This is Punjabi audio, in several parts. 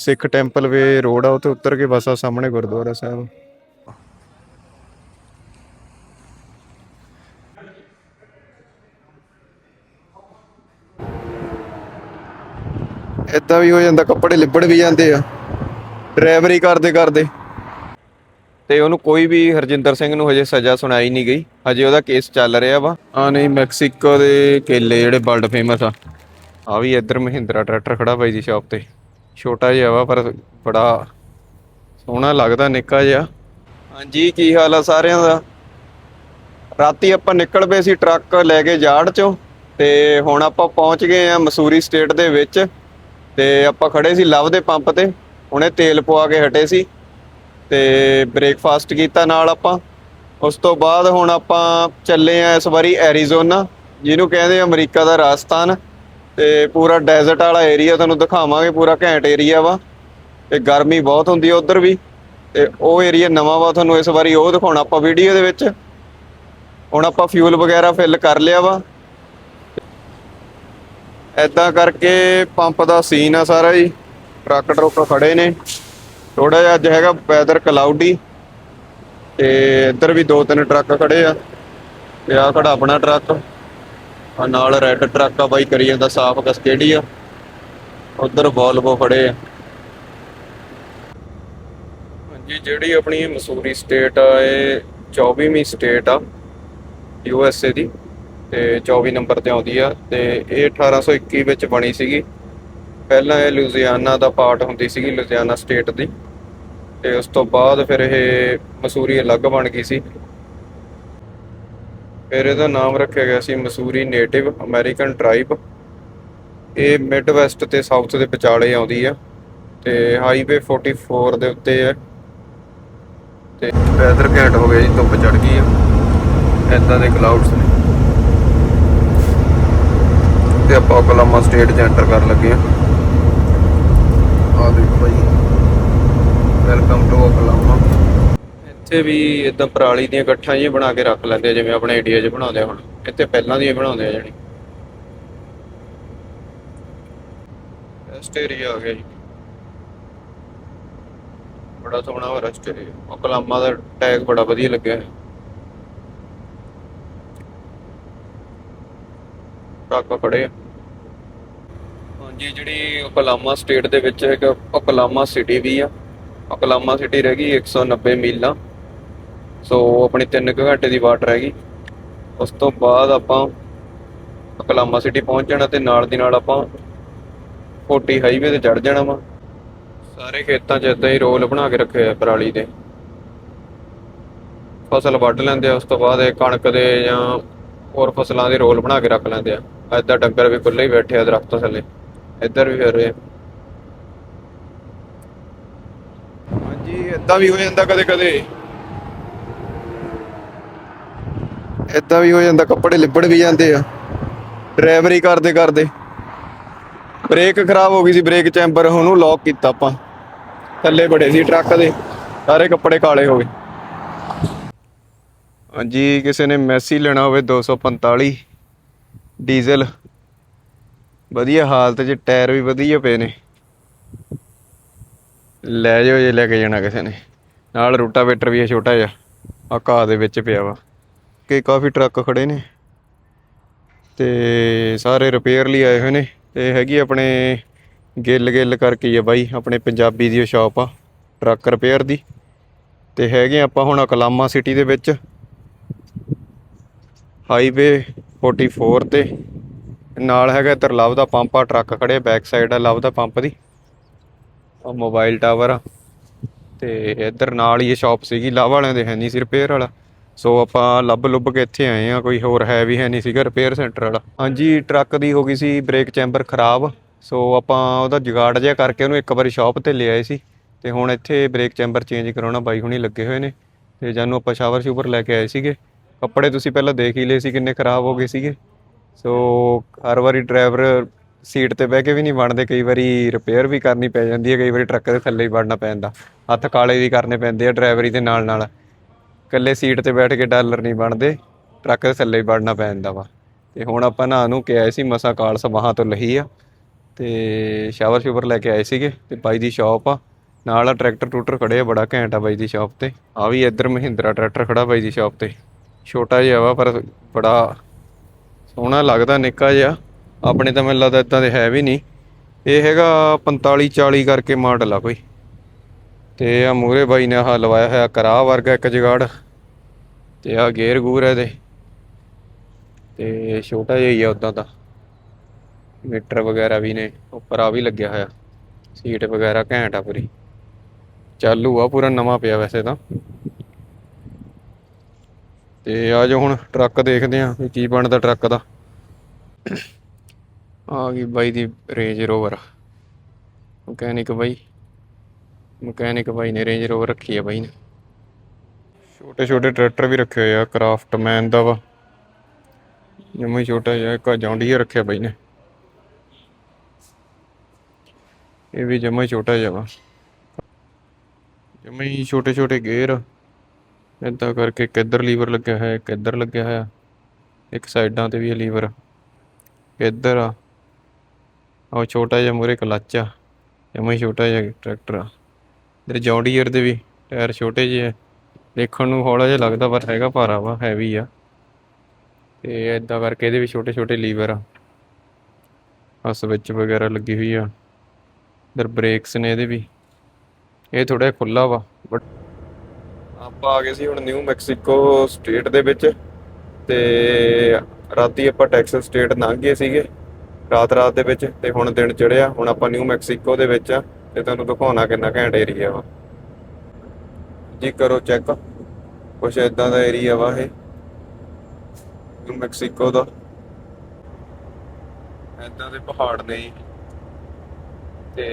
ਸਿੱਖ ਟੈਂਪਲ ਵੇ ਰੋਡ ਆ ਉੱਥੇ ਉੱਤਰ ਕੇ ਬਸ ਆ ਸਾਹਮਣੇ ਗੁਰਦੁਆਰਾ ਸਾਹਿਬ। ਏਦਾਂ ਵੀ ਹੋ ਜਾਂਦਾ ਕੱਪੜੇ ਲਿਬੜ ਵੀ ਜਾਂਦੇ ਆ। ਡਰਾਈਵਰੀ ਕਰਦੇ ਕਰਦੇ। ਤੇ ਉਹਨੂੰ ਕੋਈ ਵੀ ਹਰਜਿੰਦਰ ਸਿੰਘ ਨੂੰ ਹਜੇ ਸਜ਼ਾ ਸੁਣਾਈ ਨਹੀਂ ਗਈ। ਹਜੇ ਉਹਦਾ ਕੇਸ ਚੱਲ ਰਿਹਾ ਵਾ। ਆ ਨਹੀਂ ਮੈਕਸੀਕੋ ਦੇ ਕੇਲੇ ਜਿਹੜੇ ਵਰਲਡ ਫੇਮਸ ਆ। ਆ ਵੀ ਇੱਧਰ ਮਹਿੰਦਰਾ ਟਰੈਕਟਰ ਖੜਾ ਬਾਈ ਦੀ ਸ਼ਾਪ ਤੇ। ਛੋਟਾ ਜਿਹਾ ਵਾ, ਪਰ ਬੜਾ ਸੋਹਣਾ ਲੱਗਦਾ, ਨਿੱਕਾ ਜਿਹਾ। ਹਾਂਜੀ, ਕੀ ਹਾਲ ਆ ਸਾਰਿਆਂ ਦਾ? ਰਾਤੀ ਆਪਾਂ ਨਿਕਲ ਪਏ ਸੀ ਟਰੱਕ ਲੈ ਕੇ ਜਾੜ ਚੋਂ, ਤੇ ਹੁਣ ਆਪਾਂ ਪਹੁੰਚ ਗਏ ਆ ਮਸੂਰੀ ਸਟੇਟ ਦੇ ਵਿੱਚ, ਤੇ ਆਪਾਂ ਖੜੇ ਸੀ ਲਵ ਦੇ ਪੰਪ ਤੇ, ਹੁਣੇ ਤੇਲ ਪਵਾ ਕੇ ਹਟੇ ਸੀ, ਤੇ ਬ੍ਰੇਕਫਾਸਟ ਕੀਤਾ ਨਾਲ ਆਪਾਂ। ਉਸ ਤੋਂ ਬਾਅਦ ਹੁਣ ਆਪਾਂ ਚੱਲੇ ਆ ਇਸ ਵਾਰੀ ਐਰੀਜ਼ੋਨਾ ਜਿਹਨੂੰ ਕਹਿੰਦੇ ਅਮਰੀਕਾ ਦਾ ਰਾਜਸਥਾਨ। ਤੇ ਪੂਰਾ ਡੈਜ਼ਰਟ ਵਾਲਾ ਏਰੀਆ ਤੁਹਾਨੂੰ ਦਿਖਾਵਾਂਗੇ, ਪੂਰਾ ਘੈਂਟ ਏਰੀਆ ਵਾ। ਤੇ ਗਰਮੀ ਬਹੁਤ ਹੁੰਦੀ ਆ ਉਧਰ ਵੀ। ਤੇ ਉਹ ਏਰੀਆ ਨਵਾਂ ਵਾ, ਤੁਹਾਨੂੰ ਇਸ ਵਾਰੀ ਉਹ ਦਿਖਾਉਣਾ ਆਪਾਂ ਵੀਡੀਓ ਦੇ ਵਿੱਚ। ਹੁਣ ਆਪਾਂ ਫਿਊਲ ਵਗੈਰਾ ਫਿਲ ਕਰ ਲਿਆ ਵਾ। ਐਦਾਂ ਕਰਕੇ ਪੰਪ ਦਾ ਸੀਨ ਆ ਸਾਰਾ ਜੀ। ਟਰੱਕ ਟਰੁੱਕ ਖੜੇ ਨੇ। ਥੋੜਾ ਜਿਹਾ ਅੱਜ ਹੈਗਾ ਵੈਦਰ ਕਲਾਉਡੀ ਤੇ ਇੱਧਰ ਵੀ ਦੋ ਤਿੰਨ ਟਰੱਕ ਖੜੇ ਆ। ਤੇ ਆ ਖੜਾ ਆਪਣਾ ਟਰੱਕ। ਆ ਨਾਲ ਰੈੱਡ ਟਰੱਕ ਆ ਬਾਈ, ਕਰੀ ਜਾਂਦਾ ਸਾਫ਼ ਕਸਕੇਡੀ ਆ? ਉਧਰ ਵੋਲਵੋ ਖੜੇ ਆ। ਹਾਂਜੀ, ਜਿਹੜੀ ਆਪਣੀ ਮਸੂਰੀ ਸਟੇਟ ਆ, ਇਹ 24ਵੀਂ ਸਟੇਟ ਆ ਯੂ ਐਸ ਏ ਦੀ, ਤੇ 24 ਨੰਬਰ ਤੇ ਆਉਂਦੀ ਆ, ਤੇ ਇਹ 1821 ਵਿੱਚ ਬਣੀ ਸੀਗੀ। ਪਹਿਲਾਂ ਇਹ ਲੁਜ਼ੀਆਨਾ ਦਾ ਪਾਰਟ ਹੁੰਦੀ ਸੀਗੀ ਲੁਜ਼ੀਆਨਾ ਸਟੇਟ ਦੀ, ਤੇ ਉਸ ਤੋਂ ਬਾਅਦ ਫਿਰ ਇਹ ਮਸੂਰੀ ਅਲੱਗ ਬਣ ਗਈ ਸੀ। ਫਿਰ ਇਹਦਾ ਨਾਮ ਰੱਖਿਆ ਗਿਆ ਸੀ ਮਸੂਰੀ ਨੇਟਿਵ ਅਮਰੀਕਨ ਟ੍ਰਾਈਬ। ਇਹ ਮਿਡ ਵੈਸਟ ਤੇ ਸਾਊਥ ਦੇ ਵਿਚਾਲੇ ਆਉਂਦੀ ਆ ਤੇ ਹਾਈਵੇ 44 ਦੇ ਉੱਤੇ ਹੈ। ਤੇ ਵੈਦਰ ਘੈਂਟ ਹੋ ਗਿਆ ਜੀ, ਧੁੱਪ ਚੜ ਗਈ ਆ। ਐਦਾਂ ਦੇ ਕਲਾਉਡਸ ਨੇ। ਤੇ ਆਪਾਂ ਓਕਲਾਮਾ ਸਟੇਟ 'ਚ ਐਂਟਰ ਕਰਨ ਲੱਗੇ ਆ। ਆ ਦੇਖੋ ਭਾਈ ਵੈਲਕਮ ਟੂ ਓਕਲਾਮਾ ਇੱਥੇ ਵੀ ਇਦਾਂ ਪਰਾਲੀ ਦੀਆਂ ਗੱਠਾਂ ਜਿਹੀਆਂ ਬਣਾ ਕੇ ਰੱਖ ਲੈਂਦੇ ਆ, ਜਿਵੇਂ ਆਪਣੇ ਇੰਡੀਆ 'ਚ ਬਣਾਉਂਦੇ ਆ ਹੁਣ। ਇੱਥੇ ਪਹਿਲਾਂ ਦੀਆਂ ਬਣਾਉਂਦੇ ਆ ਜਾਣੀ ਰੈਸਟ ਏਰੀਆ ਆ ਗਿਆ ਜੀ। ਬੜਾ ਸੋਹਣਾ ਵਾ ਰੈਸਟ ਏਰੀਆ ਓਕਲਾਮਾ ਦਾ ਟੈਗ ਬੜਾ ਵਧੀਆ ਲੱਗਿਆ। ਹੈ ਟਰੱਕ ਖੜੇ ਆ। ਹਾਂਜੀ, ਜਿਹੜੀ ਓਕਲਾਮਾ ਸਟੇਟ ਦੇ ਵਿੱਚ ਇੱਕ ਓਕਲਾਮਾ ਸਿਟੀ ਵੀ ਆ। ਓਕਲਾਮਾ ਸਿਟੀ ਰਹਿ ਗਈ 190 ਮੀਲਾਂ। ਸੋ ਆਪਣੀ 3 ਘੰਟੇ ਦੀ ਵਾਟ ਰਹਿ ਗਈ। ਉਸ ਤੋਂ ਬਾਅਦ ਆਪਾਂ ਓਕਲਾਮਾ ਸਿਟੀ ਪਹੁੰਚ ਜਾਣਾ ਤੇ ਨਾਲ ਦੀ ਨਾਲ ਆਪਾਂ 40 ਹਾਈਵੇ ਤੇ ਚੜ ਜਾਣਾ ਵਾ। ਸਾਰੇ ਖੇਤਾਂ 'ਚ ਇਦਾਂ ਹੀ ਰੋਲ ਬਣਾ ਕੇ ਰੱਖੇ ਆ ਪਰਾਲੀ ਦੇ। ਫਸਲ ਵੱਢ ਲੈਂਦੇ ਆ, ਉਸ ਤੋਂ ਬਾਅਦ ਇਹ ਕਣਕ ਦੇ ਜਾਂ ਹੋਰ ਫਸਲਾਂ ਦੇ ਰੋਲ ਬਣਾ ਕੇ ਰੱਖ ਲੈਂਦੇ ਆ। ਏਦਾਂ ਡੰਗਰ ਵੀ ਖੁੱਲੇ ਹੀ ਬੈਠੇ ਆ ਦਰਖਤਾਂ ਥੱਲੇ। ਇੱਧਰ ਵੀ ਫਿਰ ਰਹੇ ਹਾਂਜੀ, ਏਦਾਂ ਵੀ ਹੋ ਜਾਂਦਾ ਕਦੇ ਕਦੇ ਏਦਾਂ ਵੀ ਹੋ ਜਾਂਦਾ, ਕੱਪੜੇ ਲਿਬੜ ਵੀ ਜਾਂਦੇ ਆ। ਡਰਾਈਵਰੀ ਕਰਦੇ ਕਰਦੇ। ਬ੍ਰੇਕ ਖਰਾਬ ਹੋ ਗਈ ਸੀ ਬ੍ਰੇਕ ਚੈਂਬਰ ਉਹਨੂੰ ਲੌਕ ਕੀਤਾ ਆਪਾਂ। ਥੱਲੇ ਬੜੇ ਸੀ ਟਰੱਕ ਦੇ, ਸਾਰੇ ਕੱਪੜੇ ਕਾਲੇ ਹੋ ਗਏ। ਹਾਂਜੀ, ਕਿਸੇ ਨੇ ਮੈਸੀ ਲੈਣਾ ਹੋਵੇ 245 ਡੀਜ਼ਲ ਵਧੀਆ ਹਾਲਤ 'ਚ ਟਾਇਰ ਵੀ ਵਧੀਆ ਪਏ ਨੇ। ਲੈ ਜਾਓ ਜੇ ਲੈ ਕੇ ਜਾਣਾ ਕਿਸੇ ਨੇ। ਨਾਲ ਰੂਟਾਵੇਟਰ ਵੀ ਹੈ ਛੋਟਾ ਜਿਹਾ। ਆ ਘਾਹ ਦੇ ਵਿੱਚ ਪਿਆ ਵਾ। ਕਿ ਕਾਫੀ ਟਰੱਕ ਖੜੇ ਨੇ। ਤੇ ਸਾਰੇ ਰਿਪੇਅਰ ਲਈ ਆਏ ਹੋਏ ਨੇ। ਤੇ ਹੈਗੀ ਆਪਣੇ ਗਿੱਲ ਗਿੱਲ ਕਰਕੇ ਆ ਬਾਈ, ਆਪਣੇ ਪੰਜਾਬੀ ਦੀ ਸ਼ਾਪ ਆ, ਟਰੱਕ ਰਿਪੇਅਰ ਦੀ। ਤੇ ਹੈਗੇ ਆਪਾਂ ਹੁਣ ਕਲਾਮਾ ਸਿਟੀ ਦੇ ਵਿੱਚ। ਹਾਈਵੇ 44 ਤੇ। ਨਾਲ ਹੈਗਾ ਇੱਧਰ ਲਵ ਦਾ ਪੰਪ ਆ, ਟਰੱਕ ਖੜੇ ਬੈਕ ਸਾਈਡ ਆ ਲਵ ਦਾ ਪੰਪ ਦੀ। ਆ ਮੋਬਾਈਲ ਟਾਵਰ ਆ। ਤੇ ਇੱਧਰ ਨਾਲ ਹੀ ਇਹ ਸ਼ਾਪ ਸੀਗੀ, ਲਵ ਵਾਲਿਆਂ ਦੇ ਹੈ ਨਹੀਂ ਸੀ ਰਿਪੇਅਰ ਵਾਲਾ। ਸੋ ਆਪਾਂ ਲੱਭ ਲੁੱਭ ਕੇ ਇੱਥੇ ਆਏ ਆ ਕੋਈ ਹੋਰ ਹੈ ਵੀ ਹੈ ਨਹੀਂ ਸੀਗਾ ਰਿਪੇਅਰ ਸੈਂਟਰ ਵਾਲਾ। ਹਾਂਜੀ ਟਰੱਕ ਦੀ ਹੋ ਗਈ ਸੀ ਬ੍ਰੇਕ ਚੈਂਬਰ ਖਰਾਬ, ਸੋ ਆਪਾਂ ਉਹਦਾ ਜੁਗਾੜ ਜਿਹਾ ਕਰਕੇ ਉਹਨੂੰ ਇੱਕ ਵਾਰੀ ਸ਼ਾਪ ਤੇ ਲੈ ਆਏ ਸੀ ਤੇ ਹੁਣ ਇੱਥੇ ਬ੍ਰੇਕ ਚੈਂਬਰ ਚੇਂਜ ਕਰਾਉਣਾ ਬਾਈ ਹੁਣੀ ਲੱਗੇ ਹੋਏ ਨੇ ਤੇ ਜਾਨੂੰ ਆਪਾਂ ਸ਼ਾਵਰ ਸ਼ੂਵਰ ਲੈ ਕੇ ਆਏ ਸੀਗੇ। ਕੱਪੜੇ ਤੁਸੀਂ ਪਹਿਲਾਂ ਦੇਖ ਹੀ ਲਏ ਸੀ ਕਿੰਨੇ ਖਰਾਬ ਹੋ ਗਏ ਸੀਗੇ। ਸੋ ਹਰ ਵਾਰੀ ਡਰਾਈਵਰ ਸੀਟ ਤੇ ਬਹਿ ਕੇ ਵੀ ਨਹੀਂ ਬਣਦੇ ਕਈ ਵਾਰੀ ਰਿਪੇਅਰ ਵੀ ਕਰਨੀ ਪੈ ਜਾਂਦੀ ਹੈ, ਕਈ ਵਾਰੀ ਟਰੱਕ ਦੇ ਥੱਲੇ ਹੀ ਵੜਨਾ ਪੈਂਦਾ। ਹੱਥ ਕਾਲੇ ਵੀ ਕਰਨੇ ਪੈਂਦੇ ਆ ਡਰਾਈਵਰੀ ਦੇ ਨਾਲ ਨਾਲ ਇਕੱਲੇ ਸੀਟ ਤੇ ਬੈਠ ਕੇ ਡਾਲਰ ਨਹੀਂ ਬਣਦੇ, ਟਰੱਕ ਦੇ ਥੱਲੇ ਹੀ ਵੜਨਾ ਜਾਂਦਾ ਵਾ। ਤੇ ਹੁਣ ਆਪਾਂ ਨਾ ਨੂੰ ਕਿਹਾ ਸੀ, ਮਸਾ ਕਾਲਸ ਬਾਹਾਂ ਤੋਂ ਲਹੀ ਆ। ਤੇ ਸ਼ਾਵਰ ਸ਼ੂਵਰ ਲੈ ਕੇ ਆਏ ਸੀਗੇ, ਤੇ ਬਾਈ ਦੀ ਸ਼ਾਪ ਆ। ਨਾਲ ਆ ਟਰੈਕਟਰ ਟੂਟਰ ਖੜੇ ਆ, ਬੜਾ ਘੈਂਟ ਆ ਬਾਈ ਦੀ ਸ਼ਾਪ ਤੇ। ਆ ਵੀ ਇੱਧਰ ਮਹਿੰਦਰਾ ਟਰੈਕਟਰ ਖੜਾ ਬਾਈ ਦੀ ਸ਼ਾਪ ਤੇ। ਛੋਟਾ ਜਿਹਾ ਵਾ, ਪਰ ਬੜਾ ਸੋਹਣਾ ਲੱਗਦਾ, ਨਿੱਕਾ ਜਿਹਾ। ਆਪਣੇ ਤਾਂ ਮੈਨੂੰ ਲੱਗਦਾ ਇਦਾਂ ਦੇ ਹੈ ਵੀ ਨਹੀਂ। ਇਹ ਹੈਗਾ 45 40 ਕਰਕੇ ਮਾਡਲ ਆ ਕੋਈ। ਤੇ ਆ ਮੂਰੇ ਬਾਈ ਨੇ ਆਹ ਲਵਾਇਆ ਹੋਇਆ ਕਰਾ ਵਰਗਾ ਇੱਕ ਜਗਾੜ। ਤੇ ਆ ਗੇਅਰ ਗੂਰ ਇਹਦੇ। ਤੇ ਛੋਟਾ ਜਿਹਾ ਹੀ ਆ ਉਦਾਂ ਦਾ। ਮੀਟਰ ਵਗੈਰਾ ਵੀ ਨੇ, ਉੱਪਰ ਆ ਵੀ ਲੱਗਿਆ ਹੋਇਆ। ਸੀਟ ਵਗੈਰਾ ਘੈਂਟ ਆ ਪੂਰੀ। ਚਾਲੂ ਆ, ਪੂਰਾ ਨਵਾਂ ਪਿਆ ਵੈਸੇ ਤਾਂ। ਤੇ ਆ ਜੋ ਹੁਣ ਟਰੱਕ ਦੇਖਦੇ ਆ ਵੀ ਕੀ ਬਣਦਾ ਟਰੱਕ ਦਾ। ਆ ਗਈ ਬਾਈ ਦੀ ਰੇਂਜ ਰੋਵਰ। ਮਕੈਨਿਕ ਬਾਈ ਮਕੈਨਿਕ ਬਾਈ ਨੇ ਰੇਂਜ ਰੋਵਰ ਰੱਖੀ ਆ ਬਾਈ ਨੇ। ਛੋਟੇ ਛੋਟੇ ਟਰੈਕਟਰ ਵੀ ਰੱਖੇ ਹੋਏ ਆ, ਕਰਾਫਟਮੈਨ ਦਾ ਵਾ। ਜਮਾ ਛੋਟਾ ਜਿਹਾ ਇੱਕ ਜੌਂਡੀਆ ਰੱਖਿਆ ਬਾਈ ਨੇ। ਇਹ ਵੀ ਜਮਾ ਹੀ ਛੋਟਾ ਜਿਹਾ ਵਾ। ਜਮਾ ਹੀ ਛੋਟੇ ਛੋਟੇ ਗੇਅਰ। ਏਦਾਂ ਕਰਕੇ ਕਿੱਧਰ ਲੀਵਰ ਲੱਗਿਆ ਹੋਇਆ ਕਿੱਧਰ ਲੱਗਿਆ ਹੋਇਆ। ਇੱਕ ਸਾਈਡਾਂ ਤੇ ਵੀ ਲੀਵਰ। ਇੱਧਰ ਆ। ਉਹ ਛੋਟਾ ਜਿਹਾ ਮੂਰੇ ਕਲੱਚ ਆ। ਜਮਾ ਹੀ ਛੋਟਾ ਜਿਹਾ ਟਰੈਕਟਰ ਆ। ਇਧਰ ਜੌਂਡੀਅਰ ਦੇ ਵੀ ਟਾਇਰ ਛੋਟੇ ਜਿਹੇ ਆ। ਦੇਖਣ ਨੂੰ ਹੌਲਾ ਜਿਹਾ ਲੱਗਦਾ, ਪਰ ਹੈਗਾ ਭਾਰਾ ਵਾ ਹੈਵੀ ਆ। ਤੇ ਏਦਾਂ ਕਰਕੇ ਇਹਦੇ ਵੀ ਛੋਟੇ ਛੋਟੇ ਲੀਵਰ ਆ। ਆ ਸਵਿਚ ਵਗੈਰਾ ਲੱਗੀ ਹੋਈ ਆ। ਇਧਰ ਬ੍ਰੇਕਸ ਨੇ ਇਹਦੇ ਵੀ। ਇਹ ਥੋੜਾ ਖੁੱਲਾ ਵਾ ਬਟ ਆਪਾਂ ਆ ਗਏ ਸੀ ਹੁਣ ਨਿਊ ਮੈਕਸੀਕੋ ਸਟੇਟ ਦੇ ਵਿੱਚ। ਤੇ ਰਾਤੀ ਆਪਾਂ ਟੈਕਸਸ ਸਟੇਟ ਲੰਘ ਗਏ ਸੀਗੇ ਰਾਤ ਰਾਤ ਦੇ ਵਿੱਚ, ਤੇ ਹੁਣ ਦਿਨ ਚੜਿਆ ਹੁਣ ਆਪਾਂ ਨਿਊ ਮੈਕਸੀਕੋ ਦੇ ਵਿੱਚ ਆ। ਤੇ ਤੁਹਾਨੂੰ ਦਿਖਾਉਣਾ ਕਿੰਨਾ ਘੈਂਟ ਏਰੀਆ ਵਾ। ਜੀ ਕਰੋ ਚੈੱਕ ਕੁਛ ਇਦਾਂ ਦਾ ਏਰੀਆ ਵਾ ਇਹ। ਮੈਕਸੀਕੋ ਦਾ। ਇਦਾਂ ਦੇ ਪਹਾੜ ਨੇ। ਤੇ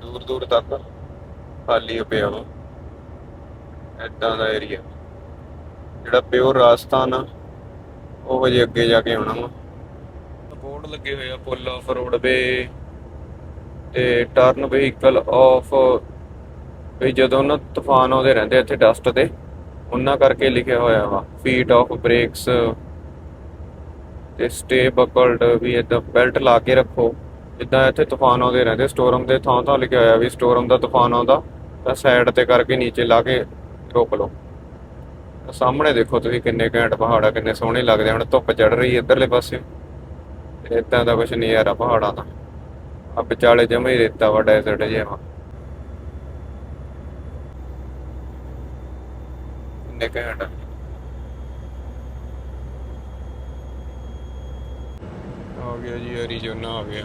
ਦੂਰ ਦੂਰ ਤੱਕ ਖਾਲੀ ਪਿਆ ਵਾ। ਇਦਾਂ ਦਾ ਏਰੀਆ ਜਿਹੜਾ ਪਿਓਰ ਰਾਜਸਥਾਨ ਆ, ਉਹ ਹਜੇ ਅੱਗੇ ਜਾ ਕੇ ਆਉਣਾ ਵਾ। ਬੋਰਡ ਲੱਗੇ ਹੋਏ ਆ ਪੁੱਲ ਆਫ ਰੋਡਵੇ ਤੇ ਟਰਨ ਵਹੀਕਲ ਆਫ ਵੀ ਜਦੋਂ ਨਾ ਤੂਫਾਨ ਆਉਂਦੇ ਰਹਿੰਦੇ ਇੱਥੇ ਡਸਟ ਤੇ, ਉਹਨਾਂ ਕਰਕੇ ਲਿਖਿਆ ਹੋਇਆ ਵਾ ਫੀਟ ਆਫ ਬ੍ਰੇਕਸ ਤੇ ਸਟੇ ਬਕਲਡ ਵੀ ਇਦਾਂ ਬੈਲਟ ਲਾ ਕੇ ਰੱਖੋ। ਜਿੱਦਾਂ ਇੱਥੇ ਤੂਫਾਨ ਆਉਂਦੇ ਰਹਿੰਦੇ ਸਟੋਰਮ ਦੇ ਥਾਂ ਥਾਂ ਲਿਖਿਆ ਹੋਇਆ ਵੀ ਸਟੋਰਮ ਦਾ ਤੂਫਾਨ ਆਉਂਦਾ, ਤਾਂ ਸਾਈਡ ਤੇ ਕਰਕੇ ਨੀਚੇ ਲਾ ਕੇ ਰੋਕ ਲਓ। ਸਾਹਮਣੇ ਦੇਖੋ ਤੁਸੀਂ ਕਿੰਨੇ ਘੈਂਟ ਪਹਾੜ ਆ ਕਿੰਨੇ ਸੋਹਣੇ ਲੱਗਦੇ ਹੁਣ ਧੁੱਪ ਚੜ ਰਹੀ ਹੈ ਇੱਧਰਲੇ ਪਾਸੇ। ਤੇ ਇਦਾਂ ਦਾ ਕੁਝ ਨਹੀਂ ਆ ਪਹਾੜਾਂ ਦਾ। ਆ ਵਿਚਾਲੇ ਜਮਾ ਹੀ ਰੇਤਾ ਵਾ ਡੈਜ਼ਰਟ ਜਿਹਾ ਵਾ। ਕਿੰਨੇ ਆ। ਗਿਆ ਜੀ ਐਰੀਜ਼ੋਨਾ ਆ ਗਿਆ।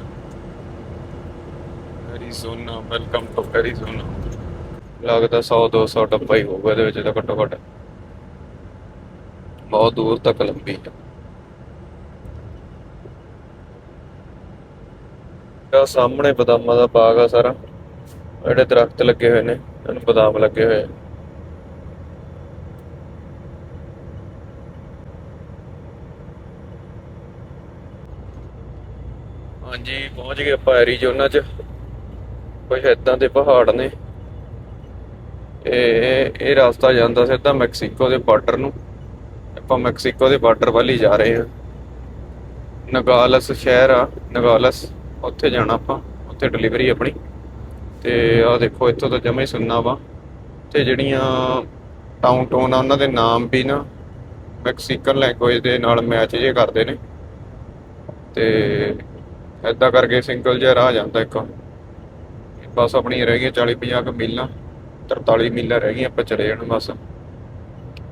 ਐਰੀਜ਼ੋਨਾ ਵੈਲਕਮ ਟੂ ਐਰੀਜ਼ੋਨਾ ਲੱਗਦਾ 100 200 ਡੱਬਾ ਹੀ ਹੋਊਗਾ ਇਹਦੇ ਵਿੱਚ ਤਾਂ ਘੱਟੋ ਘੱਟ। ਬਹੁਤ ਦੂਰ ਤੱਕ ਲੰਬੀ ਹੈ ਆ, ਸਾਹਮਣੇ ਬਦਾਮਾਂ ਦਾ ਬਾਗ ਆ ਸਾਰਾ। ਜਿਹੜੇ ਦਰਖਤ ਲੱਗੇ ਹੋਏ ਨੇ, ਇਹਨਾਂ ਬਦਾਮ ਲੱਗੇ ਹੋਏ ਆ। ਹਾਂਜੀ, ਪਹੁੰਚ ਗਏ ਆਪਾਂ ਐਰੀਜ਼ੋਨਾ 'ਚ। ਕੁਝ ਏਦਾਂ ਦੇ ਪਹਾੜ ਨੇ। ਇਹ ਇਹ ਰਸਤਾ ਜਾਂਦਾ ਸਿੱਧਾ ਮੈਕਸੀਕੋ ਦੇ ਬਾਰਡਰ ਨੂੰ। ਆਪਾਂ ਮੈਕਸੀਕੋ ਦੇ ਬਾਰਡਰ ਵੱਲ ਹੀ ਜਾ ਰਹੇ ਹਾਂ। ਨਗਾਲਸ ਸ਼ਹਿਰ ਆ, ਨਗਾਲਸ। ਉੱਥੇ ਜਾਣਾ ਆਪਾਂ, ਉੱਥੇ ਡਿਲੀਵਰੀ ਆਪਣੀ। ਤੇ ਆਹ ਦੇਖੋ, ਇੱਥੋਂ ਤਾਂ ਜਮਾ ਹੀ ਸੁਣਨਾ ਵਾ। ਤੇ ਜਿਹੜੀਆਂ ਟਾਊਨ ਟਾਊਨ ਆ, ਉਹਨਾਂ ਦੇ ਨਾਮ ਵੀ ਨਾ ਮੈਕਸੀਕਨ ਲੈਂਗੁਏਜ ਦੇ ਨਾਲ ਮੈਚ ਜੇ ਕਰਦੇ ਨੇ। ਤੇ ਐਦਾਂ ਕਰਕੇ ਸਿੰਗਲ ਜਿਹਾ ਰਾਹ ਜਾਂਦਾ ਇੱਕ। ਬਸ ਆਪਣੀ ਰਹਿ ਗਈ 40 50 ਕੁ ਮੀਲਾਂ 43 ਮੀਲਾਂ ਰਹਿ ਗਈਆਂ ਆਪਾਂ ਚਲੇ ਜਾਣਾ ਬਸ।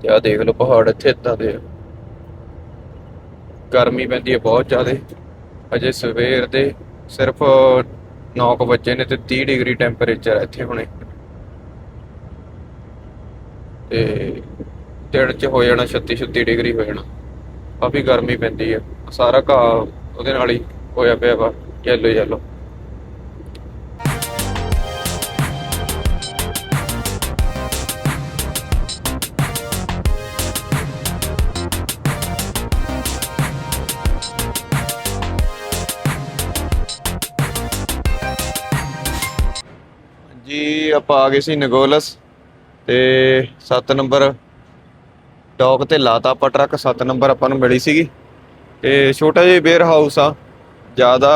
ਤੇ ਆਹ ਦੇਖ ਲਓ ਪਹਾੜ ਇੱਥੇ ਇਦਾਂ ਦੇ ਆ। ਗਰਮੀ ਪੈਂਦੀ ਹੈ ਬਹੁਤ ਜ਼ਿਆਦਾ। ਅਜੇ ਸਵੇਰ ਦੇ ਸਿਰਫ 9 ਵਜੇ ਨੇ ਤੇ 30 ਡਿਗਰੀ ਟੈਂਪਰੇਚਰ ਹੈ ਇੱਥੇ ਹੁਣੇ। ਤੇ ਦਿਨ ਚ ਹੋ ਜਾਣਾ 36 36 ਡਿਗਰੀ ਹੋ ਜਾਣਾ। ਕਾਫੀ ਗਰਮੀ ਪੈਂਦੀ ਹੈ ਸਾਰਾ ਘਾਹ ਉਹਦੇ ਨਾਲ ਹੀ ਹੋਇਆ ਪਿਆ ਵਾ ਯੈਲੋ ਯੈਲੋ ਆਪਾਂ ਆ ਗਏ ਸੀ ਨਗੋਲਸ ਤੇ 7 ਨੰਬਰ ਡੌਕ ਤੇ ਲਾਤਾ ਆਪਾਂ ਟਰੱਕ 7 ਨੰਬਰ ਆਪਾਂ ਨੂੰ ਮਿਲੀ ਸੀਗੀ। ਤੇ ਛੋਟਾ ਜਿਹਾ ਵੇਅਰ ਹਾਊਸ ਆ। ਜ਼ਿਆਦਾ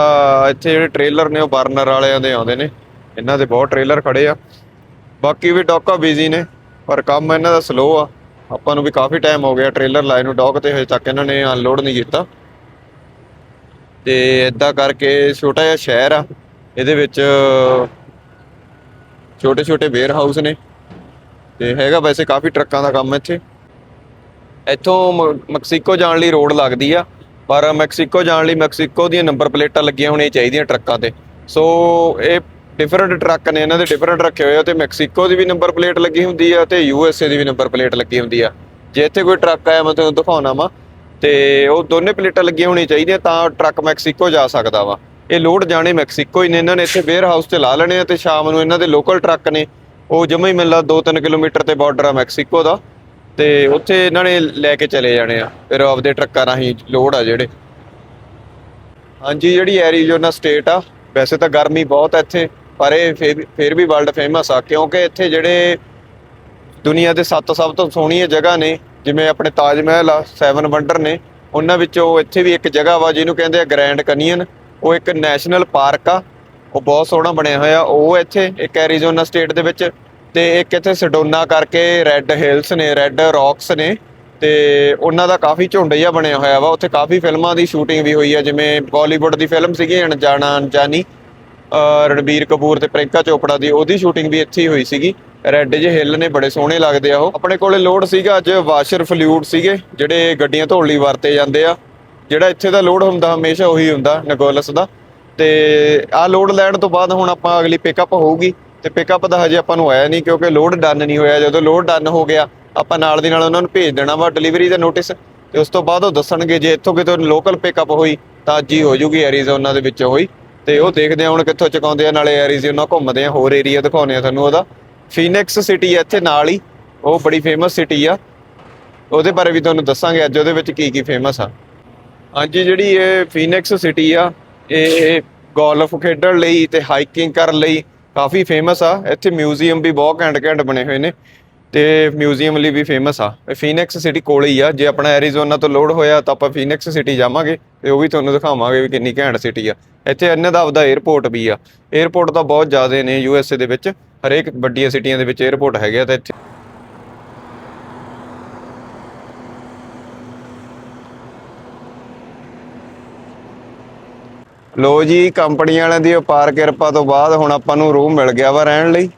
ਇੱਥੇ ਜਿਹੜੇ ਟ੍ਰੇਲਰ ਨੇ ਉਹ ਬਰਨਰ ਵਾਲਿਆਂ ਦੇ ਆਉਂਦੇ ਨੇ। ਇਹਨਾਂ ਦੇ ਬਹੁਤ ਟ੍ਰੇਲਰ ਖੜੇ ਆ। ਬਾਕੀ ਵੀ ਡੌਕਾ ਬਿਜ਼ੀ ਨੇ, ਪਰ ਕੰਮ ਇਹਨਾਂ ਦਾ ਸਲੋ ਆ। ਆਪਾਂ ਨੂੰ ਵੀ ਕਾਫੀ ਟਾਈਮ ਹੋ ਗਿਆ ਟ੍ਰੇਲਰ ਲਾਏ ਨੂੰ। ਡੌਕ ਤੇ ਹਜੇ ਤੱਕ ਇਹਨਾਂ ਨੇ ਅਨਲੋਡ ਨਹੀਂ ਕੀਤਾ। ਤੇ ਇਦਾਂ ਕਰਕੇ ਛੋਟਾ ਜਿਹਾ ਸ਼ਹਿਰ ਆ। ਇਹਦੇ ਵਿੱਚ ਛੋਟੇ ਛੋਟੇ ਵੇਅਰ ਹਾਊਸ ਨੇ। ਤੇ ਹੈਗਾ ਵੈਸੇ ਕਾਫੀ ਟਰੱਕਾਂ ਦਾ ਕੰਮ ਇੱਥੇ। ਇੱਥੋਂ ਮ- ਮੈਕਸੀਕੋ ਜਾਣ ਲਈ ਰੋਡ ਲੱਗਦੀ ਆ, ਪਰ ਮੈਕਸੀਕੋ ਜਾਣ ਲਈ ਮੈਕਸੀਕੋ ਦੀਆਂ ਨੰਬਰ ਪਲੇਟਾਂ ਲੱਗੀਆਂ ਹੋਣੀਆਂ ਚਾਹੀਦੀਆਂ ਟਰੱਕਾਂ ਤੇ। ਸੋ ਇਹ ਡਿਫਰੈਂਟ ਟਰੱਕ ਨੇ, ਇਹਨਾਂ ਦੇ ਡਿਫਰੈਂਟ ਰੱਖੇ ਹੋਏ ਆ ਤੇ ਮੈਕਸੀਕੋ ਦੀ ਵੀ ਨੰਬਰ ਪਲੇਟ ਲੱਗੀ ਹੁੰਦੀ ਆ ਤੇ ਯੂ ਐਸ ਏ ਦੀ ਵੀ ਨੰਬਰ ਪਲੇਟ ਲੱਗੀ ਹੁੰਦੀ ਆ। ਜੇ ਇੱਥੇ ਕੋਈ ਟਰੱਕ ਆਇਆ ਮੈਂ ਤੁਹਾਨੂੰ ਦਿਖਾਉਣਾ ਵਾ। ਤੇ ਉਹ ਦੋਨੇ ਪਲੇਟਾਂ ਲੱਗੀਆਂ ਹੋਣੀਆਂ ਚਾਹੀਦੀਆਂ ਤਾਂ ਟਰੱਕ ਮੈਕਸੀਕੋ ਜਾ ਸਕਦਾ ਵਾ। ਇਹ ਲੋਡ ਜਾਣੇ ਮੈਕਸੀਕੋ ਹੀ ਨੇ, ਇਹਨਾਂ ਨੇ ਇੱਥੇ ਵੇਅਰ ਹਾਊਸ ਤੇ ਲਾ ਲੈਣੇ ਆ ਤੇ ਸ਼ਾਮ ਨੂੰ ਇਹਨਾਂ ਦੇ ਲੋਕਲ ਟਰੱਕ ਨੇ। ਉਹ ਜਮਾ ਹੀ ਮਿਲਦਾ 2-3 ਕਿਲੋਮੀਟਰ ਤੇ ਬਾਰਡਰ ਆ ਮੈਕਸੀਕੋ ਦਾ। ਤੇ ਉੱਥੇ ਇਹਨਾਂ ਨੇ ਲੈ ਕੇ ਚਲੇ ਜਾਣੇ ਆ, ਫਿਰ ਆਪਦੇ ਟਰੱਕਾਂ ਰਾਹੀਂ ਲੋਡ ਆ ਜਿਹੜੇ। ਹਾਂਜੀ, ਜਿਹੜੀ ਐਰੀਜ਼ੋਨਾ ਸਟੇਟ ਆ, ਵੈਸੇ ਤਾਂ ਗਰਮੀ ਬਹੁਤ ਆ ਇੱਥੇ, ਪਰ ਇਹ ਫਿਰ ਫਿਰ ਵੀ ਵਰਲਡ ਫੇਮਸ ਆ, ਕਿਉਂਕਿ ਇੱਥੇ ਜਿਹੜੇ ਦੁਨੀਆ ਦੇ ਸੱਤ ਸਭ ਤੋਂ ਸੋਹਣੀਆਂ ਜਗ੍ਹਾ ਨੇ, ਜਿਵੇਂ ਆਪਣੇ ਤਾਜ ਮਹਿਲ ਆ ਸੈਵਨ ਵੰਡਰ ਨੇ, ਉਹਨਾਂ ਵਿੱਚੋਂ ਇੱਥੇ ਵੀ ਇੱਕ ਜਗ੍ਹਾ ਵਾ ਜਿਹਨੂੰ ਕਹਿੰਦੇ ਆ ਗ੍ਰੈਂਡ ਕਨੀਅਨ ਉਹ ਇੱਕ ਨੈਸ਼ਨਲ ਪਾਰਕ ਆ। ਉਹ ਬਹੁਤ ਸੋਹਣਾ ਬਣਿਆ ਹੋਇਆ। ਉਹ ਇੱਥੇ ਇੱਕ ਐਰੀਜ਼ੋਨਾ ਸਟੇਟ ਦੇ ਵਿੱਚ ਤੇ ਇੱਕ ਇੱਥੇ ਸਡੋਨਾ ਕਰਕੇ ਰੈੱਡ ਹਿਲਸ ਨੇ ਰੈੱਡ ਰੌਕਸ ਨੇ ਤੇ ਉਹਨਾਂ ਦਾ ਕਾਫੀ ਝੁੰਡ ਜਿਹਾ ਬਣਿਆ ਹੋਇਆ ਵਾ। ਉੱਥੇ ਕਾਫੀ ਫਿਲਮਾਂ ਦੀ ਸ਼ੂਟਿੰਗ ਵੀ ਹੋਈ ਆ, ਜਿਵੇਂ ਬਾਲੀਵੁੱਡ ਦੀ ਫਿਲਮ ਸੀਗੀ ਅਣਜਾਣਾ ਅਣਜਾਨੀ ਰਣਬੀਰ ਕਪੂਰ ਤੇ ਪ੍ਰਿੰਕਾ ਚੋਪੜਾ ਦੀ, ਉਹਦੀ ਸ਼ੂਟਿੰਗ ਵੀ ਇੱਥੇ ਹੀ ਹੋਈ ਸੀਗੀ। ਰੈੱਡ ਜਿਹੇ ਹਿੱਲ ਨੇ, ਬੜੇ ਸੋਹਣੇ ਲੱਗਦੇ ਆ ਉਹ। ਆਪਣੇ ਕੋਲੇ ਲੋਡ ਸੀਗਾ ਅੱਜ ਵਾਸ਼ਰ ਫਲੂਇਡ ਸੀਗੇ, ਜਿਹੜੇ ਗੱਡੀਆਂ ਧੋਣ ਲਈ ਵਰਤੇ ਜਾਂਦੇ ਆ। ਜਿਹੜਾ ਇੱਥੇ ਦਾ ਲੋਡ ਹੁੰਦਾ ਹਮੇਸ਼ਾ ਉਹੀ ਹੁੰਦਾ ਨਗੋਲਸ ਦਾ। ਤੇ ਆਹ ਲੋਡ ਲੈਣ ਤੋਂ ਬਾਅਦ ਹੁਣ ਆਪਾਂ ਅਗਲੀ ਪਿਕਅਪ ਹੋਊਗੀ। ਤੇ ਪਿਕਅਪ ਦਾ ਹਜੇ ਆਪਾਂ ਨੂੰ ਆਇਆ ਨਹੀਂ ਕਿਉਂਕਿ ਲੋਡ ਡਨ ਨਹੀਂ ਹੋਇਆ। ਜਦੋਂ ਲੋਡ ਡਨ ਹੋ ਗਿਆ, ਆਪਾਂ ਨਾਲ ਦੀ ਨਾਲ ਉਹਨਾਂ ਨੂੰ ਭੇਜ ਦੇਣਾ ਵਾ ਡਿਲੀਵਰੀ ਦਾ ਨੋਟਿਸ ਤੇ ਉਸ ਤੋਂ ਬਾਅਦ ਉਹ ਦੱਸਣਗੇ ਜੇ ਇੱਥੋਂ ਕਿਤੋਂ ਲੋਕਲ ਪਿਕਅਪ ਹੋਈ ਤਾਂ ਅੱਜ ਹੀ ਹੋ ਜੂਗੀ ਐਰੀਜ਼ੋਨਾ ਦੇ ਵਿੱਚ ਹੋਈ ਤੇ ਉਹ ਦੇਖਦੇ ਆ ਹੁਣ ਕਿੱਥੋਂ ਚੁਕਾਉਂਦੇ ਆ, ਨਾਲੇ ਐਰੀਜ਼ੋਨਾ ਘੁੰਮਦੇ ਆ, ਹੋਰ ਏਰੀਆ ਦਿਖਾਉਂਦੇ ਆ ਤੁਹਾਨੂੰ ਉਹਦਾ। ਫੀਨਿਕਸ ਸਿਟੀ ਆ ਇੱਥੇ ਨਾਲ ਹੀ। ਉਹ ਬੜੀ ਫੇਮਸ ਸਿਟੀ ਆ। ਉਹਦੇ ਬਾਰੇ ਵੀ ਤੁਹਾਨੂੰ ਦੱਸਾਂਗੇ ਅੱਜ ਉਹਦੇ ਵਿੱਚ ਕੀ ਕੀ ਫੇਮਸ ਆ। ਹਾਂਜੀ ਜਿਹੜੀ ਇਹ ਫੀਨਿਕਸ ਸਿਟੀ ਆ, ਇਹ ਗੋਲਫ ਖੇਡਣ ਲਈ ਤੇ ਹਾਈਕਿੰਗ ਕਰਨ ਲਈ ਕਾਫੀ ਫੇਮਸ ਆ। ਇੱਥੇ ਮਿਊਜ਼ੀਅਮ ਵੀ ਬਹੁਤ ਘੈਂਟ ਘੈਂਟ ਬਣੇ ਹੋਏ ਨੇ ਤੇ ਮਿਊਜ਼ੀਅਮ ਲਈ ਵੀ ਫੇਮਸ ਆ। ਇਹ ਫੀਨਿਕਸ ਸਿਟੀ ਕੋਲ ਹੀ ਆ। ਜੇ ਆਪਣਾ ਐਰੀਜ਼ੋਨਾ ਤੋਂ ਲੋਡ ਹੋਇਆ ਤਾਂ ਆਪਾਂ ਫੀਨਿਕਸ ਸਿਟੀ ਜਾਵਾਂਗੇ ਤੇ ਉਹ ਵੀ ਤੁਹਾਨੂੰ ਦਿਖਾਵਾਂਗੇ ਵੀ ਕਿੰਨੀ ਘੈਂਟ ਸਿਟੀ ਆ। ਇੱਥੇ ਇਹਨਾਂ ਦਾ ਆਪਦਾ 에어ਪੋਰਟ ਵੀ ਆ। 에어ਪੋਰਟ ਤਾਂ ਬਹੁਤ ਜ਼ਿਆਦਾ ਨੇ ਯੂ ਐੱਸ ਏ ਦੇ ਵਿੱਚ। ਹਰੇਕ ਵੱਡੀਆਂ ਸਿਟੀਆਂ ਦੇ ਵਿੱਚ 에어ਪੋਰਟ ਹੈਗੇ ਆ ਤਾਂ ਇੱਥੇ। ਲੋ ਜੀ ਕੰਪਨੀ ਵਾਲਿਆਂ ਦੀ ਅਪਾਰ ਕਿਰਪਾ ਤੋਂ ਬਾਅਦ ਹੁਣ ਆਪਾਂ ਨੂੰ ਰੂਮ ਮਿਲ ਗਿਆ ਵਾ ਰਹਿਣ ਲਈ,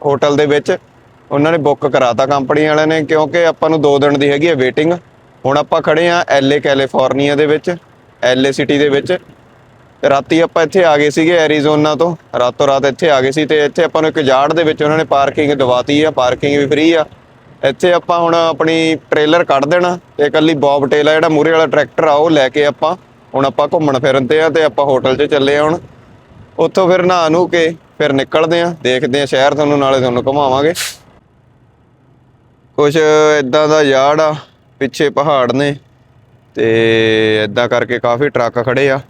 ਹੋਟਲ ਦੇ ਵਿੱਚ। ਉਹਨਾਂ ਨੇ ਬੁੱਕ ਕਰਾਤਾ ਕੰਪਨੀ ਵਾਲਿਆਂ ਨੇ, ਕਿਉਂਕਿ ਆਪਾਂ ਨੂੰ 2 ਦਿਨ ਦੀ ਹੈਗੀ ਹੈ ਵੇਟਿੰਗ ਹੁਣ ਆਪਾਂ ਖੜੇ ਆ ਐਲਏ ਕੈਲੀਫੋਰਨੀਆ ਦੇ ਵਿੱਚ ਐਲਏ ਸਿਟੀ ਦੇ ਵਿੱਚ। ਰਾਤੀ ਆਪਾਂ ਇੱਥੇ ਆ ਗਏ ਸੀਗੇ ਐਰੀਜ਼ੋਨਾ ਤੋਂ, ਰਾਤੋਂ ਰਾਤ ਇੱਥੇ ਆ ਗਏ ਸੀ ਤੇ ਇੱਥੇ ਆਪਾਂ ਨੂੰ ਇੱਕ ਯਾਰਡ ਦੇ ਵਿੱਚ ਉਹਨਾਂ ਨੇ ਪਾਰਕਿੰਗ ਦਵਾਤੀ ਆ ਪਾਰਕਿੰਗ ਵੀ ਫ੍ਰੀ ਆ। ਇੱਥੇ ਆਪਾਂ ਹੁਣ ਆਪਣੀ ਟ੍ਰੇਲਰ ਕੱਢ ਦੇਣਾ, ਤੇ ਇਕੱਲੀ ਬੌਬ ਟੇਲ ਆ, ਜਿਹੜਾ ਮੂਰੇ ਵਾਲਾ ਟਰੈਕਟਰ ਆ, ਉਹ ਲੈ ਕੇ ਆਪਾਂ ਹੁਣ ਆਪਾਂ ਘੁੰਮਣ ਫਿਰਨ ਤੇ ਆ ਤੇ ਆਪਾਂ ਹੋਟਲ 'ਚ ਚੱਲੇ ਆ ਹੁਣ। ਉੱਥੋਂ ਫਿਰ ਨਹਾ ਨੂੰ ਕੇ ਫਿਰ ਨਿਕਲਦੇ ਆ, ਦੇਖਦੇ ਆ ਸ਼ਹਿਰ ਤੁਹਾਨੂੰ, ਨਾਲੇ ਤੁਹਾਨੂੰ ਘੁਮਾਵਾਂਗੇ। ਕੁਝ ਇਦਾਂ ਦਾ ਯਾਰਡ ਆ, ਪਿੱਛੇ ਪਹਾੜ ਨੇ ਤੇ ਇਦਾਂ ਕਰਕੇ ਕਾਫੀ ਟਰੱਕ ਖੜੇ ਆ।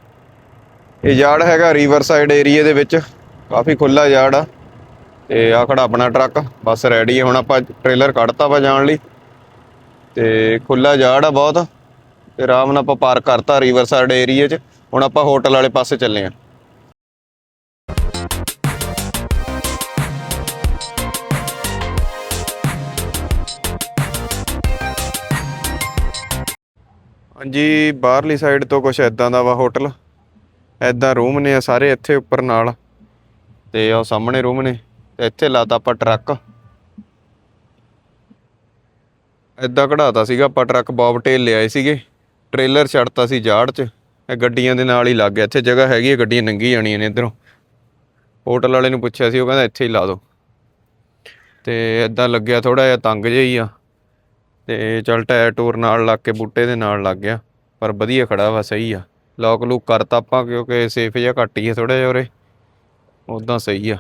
ਇਹ ਯਾਰਡ ਹੈਗਾ ਰਿਵਰ ਸਾਈਡ ਏਰੀਏ ਦੇ ਵਿੱਚ, ਕਾਫੀ ਖੁੱਲਾ ਯਾਰਡ ਆ। ਤੇ ਆ ਖੜਾ ਆਪਣਾ ਟਰੱਕ, ਬਸ ਰੈਡੀ ਹੈ ਹੁਣ ਆਪਾਂ ਟ੍ਰੇਲਰ ਕੱਢਤਾ ਵਾ ਜਾਣ ਲਈ। ਤੇ ਖੁੱਲਾ ਯਾਰਡ ਆ ਬਹੁਤ। ਤੇ ਆਰਾਮ ਨਾਲ ਆਪਾਂ ਪਾਰਕ ਕਰਤਾ ਰਿਵਰ ਸਾਈਡ ਏਰੀਏ 'ਚ। ਹੁਣ ਆਪਾਂ ਹੋਟਲ ਵਾਲੇ ਪਾਸੇ ਚੱਲੇ ਆ। ਹਾਂਜੀ ਬਾਹਰਲੀ ਸਾਈਡ ਤੋਂ ਕੁਝ ਐਦਾਂ ਦਾ ਵਾ ਹੋਟਲ। ਐਦਾਂ ਰੂਮ ਨੇ ਆ ਸਾਰੇ ਇੱਥੇ ਉੱਪਰ ਨਾਲ। ਤੇ ਉਹ ਸਾਹਮਣੇ ਰੂਮ ਨੇ। ਤੇ ਇੱਥੇ ਲਾਤਾ ਆਪਾਂ ਟਰੱਕ। ਐਦਾਂ ਕਢਾਤਾ ਸੀਗਾ ਆਪਾਂ ਟਰੱਕ ਬੌਬ ਟੇਲ ਲਿਆਏ ਸੀਗੇ। ਟ੍ਰੇਲਰ ਛੱਡਤਾ ਸੀ ਜਾੜ 'ਚ। ਇਹ ਗੱਡੀਆਂ ਦੇ ਨਾਲ ਹੀ ਲੱਗ ਗਿਆ। ਇੱਥੇ ਜਗ੍ਹਾ ਹੈਗੀ ਹੈ ਗੱਡੀਆਂ ਨੰਗੀ ਜਾਣੀਆਂ ਨੇ ਇਧਰੋਂ। ਹੋਟਲ ਵਾਲੇ ਨੂੰ ਪੁੱਛਿਆ ਸੀ, ਉਹ ਕਹਿੰਦਾ ਇੱਥੇ ਹੀ ਲਾ ਦਿਓ ਤੇ ਐਦਾਂ ਲੱਗਿਆ ਥੋੜਾ ਜਿਹਾ ਤੰਗ ਜਿਹਾ ਹੀ ਆ। ਤੇ ਚਲ ਟਾਇਰ ਟੂਰ ਨਾਲ ਲੱਗ ਕੇ ਬੂਟੇ ਦੇ ਨਾਲ ਲੱਗ ਗਿਆ। ਪਰ ਵਧੀਆ ਖੜਾ ਵਾ, ਸਹੀ ਆ। ਲੋਕ ਲੂਕ ਕਰਤਾ ਆਪਾਂ, ਕਿਉਂਕਿ ਸੇਫ ਜਿਹਾ ਘੱਟ ਹੀ ਆ ਥੋੜਾ ਜਿਹਾ ਉਰੇ। ਉਦਾਂ ਸਹੀ ਆ।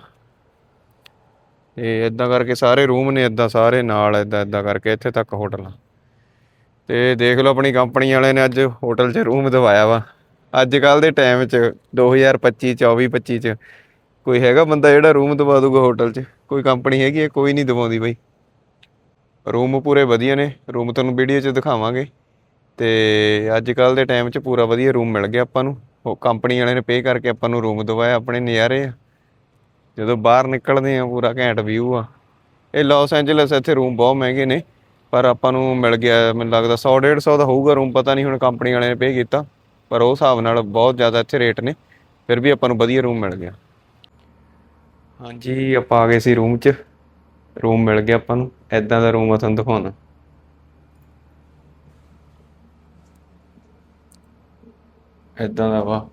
ਤੇ ਇਦਾਂ ਕਰਕੇ ਸਾਰੇ ਰੂਮ ਨੇ ਇਦਾਂ ਸਾਰੇ ਨਾਲ ਇਦਾਂ ਇਦਾਂ ਕਰਕੇ ਇੱਥੇ ਤੱਕ ਹੋਟਲ। ਆ ਤੇ ਦੇਖ ਲਓ ਆਪਣੀ ਕੰਪਨੀ ਵਾਲਿਆਂ ਨੇ ਅੱਜ ਹੋਟਲ 'ਚ ਰੂਮ ਦਵਾਇਆ ਵਾ। ਅੱਜ ਕੱਲ ਦੇ ਟਾਈਮ 'ਚ 2025 24 25 'ਚ ਕੋਈ ਹੈਗਾ ਬੰਦਾ ਜਿਹੜਾ ਰੂਮ ਦਵਾ ਦੂਗਾ ਹੋਟਲ 'ਚ? ਕੋਈ ਕੰਪਨੀ ਹੈਗੀ ਹੈ? ਕੋਈ ਨਹੀਂ ਦਵਾਉਂਦੀ ਬਈ। ਰੂਮ ਪੂਰੇ ਵਧੀਆ ਨੇ। ਰੂਮ ਤੁਹਾਨੂੰ ਵੀਡੀਓ 'ਚ ਦਿਖਾਵਾਂਗੇ। ਤੇ ਅੱਜ ਕੱਲ ਦੇ ਟਾਈਮ 'ਚ ਪੂਰਾ ਵਧੀਆ ਰੂਮ ਮਿਲ ਗਿਆ ਆਪਾਂ ਨੂੰ। ਉਹ ਕੰਪਨੀ ਵਾਲੇ ਨੇ ਪੇ ਕਰਕੇ ਆਪਾਂ ਨੂੰ ਰੂਮ ਦਵਾਇਆ, ਆਪਣੇ ਨਜ਼ਾਰੇ ਆ। ਜਦੋਂ ਬਾਹਰ ਨਿਕਲਦੇ ਆ, ਪੂਰਾ ਘੈਂਟ ਵਿਊ ਆ। ਇਹ ਲਾਸ ਐਂਜਲਸ ਇੱਥੇ ਰੂਮ ਬਹੁਤ ਮਹਿੰਗੇ ਨੇ। ਪਰ ਆਪਾਂ ਨੂੰ ਮਿਲ ਗਿਆ ਮੈਨੂੰ ਲੱਗਦਾ 100 150 ਦਾ ਹੋਊਗਾ ਰੂਮ ਪਤਾ ਨਹੀਂ ਹੁਣ ਕੰਪਨੀ ਵਾਲਿਆਂ ਨੇ ਪੇ ਕੀਤਾ ਪਰ ਉਹ ਹਿਸਾਬ ਨਾਲ ਬਹੁਤ ਜ਼ਿਆਦਾ ਇੱਥੇ ਰੇਟ ਨੇ ਫਿਰ ਵੀ ਆਪਾਂ ਨੂੰ ਵਧੀਆ ਰੂਮ ਮਿਲ ਗਿਆ। ਹਾਂਜੀ। ਆਪਾਂ ਆ ਗਏ ਸੀ ਰੂਮ 'ਚ ਰੂਮ ਮਿਲ ਗਿਆ ਆਪਾਂ ਨੂੰ ਐਦਾਂ ਦਾ ਰੂਮ ਆ ਤੁਹਾਨੂੰ ਦਿਖਾਉਣਾ। ਐਦਾਂ ਦਾ ਵਾ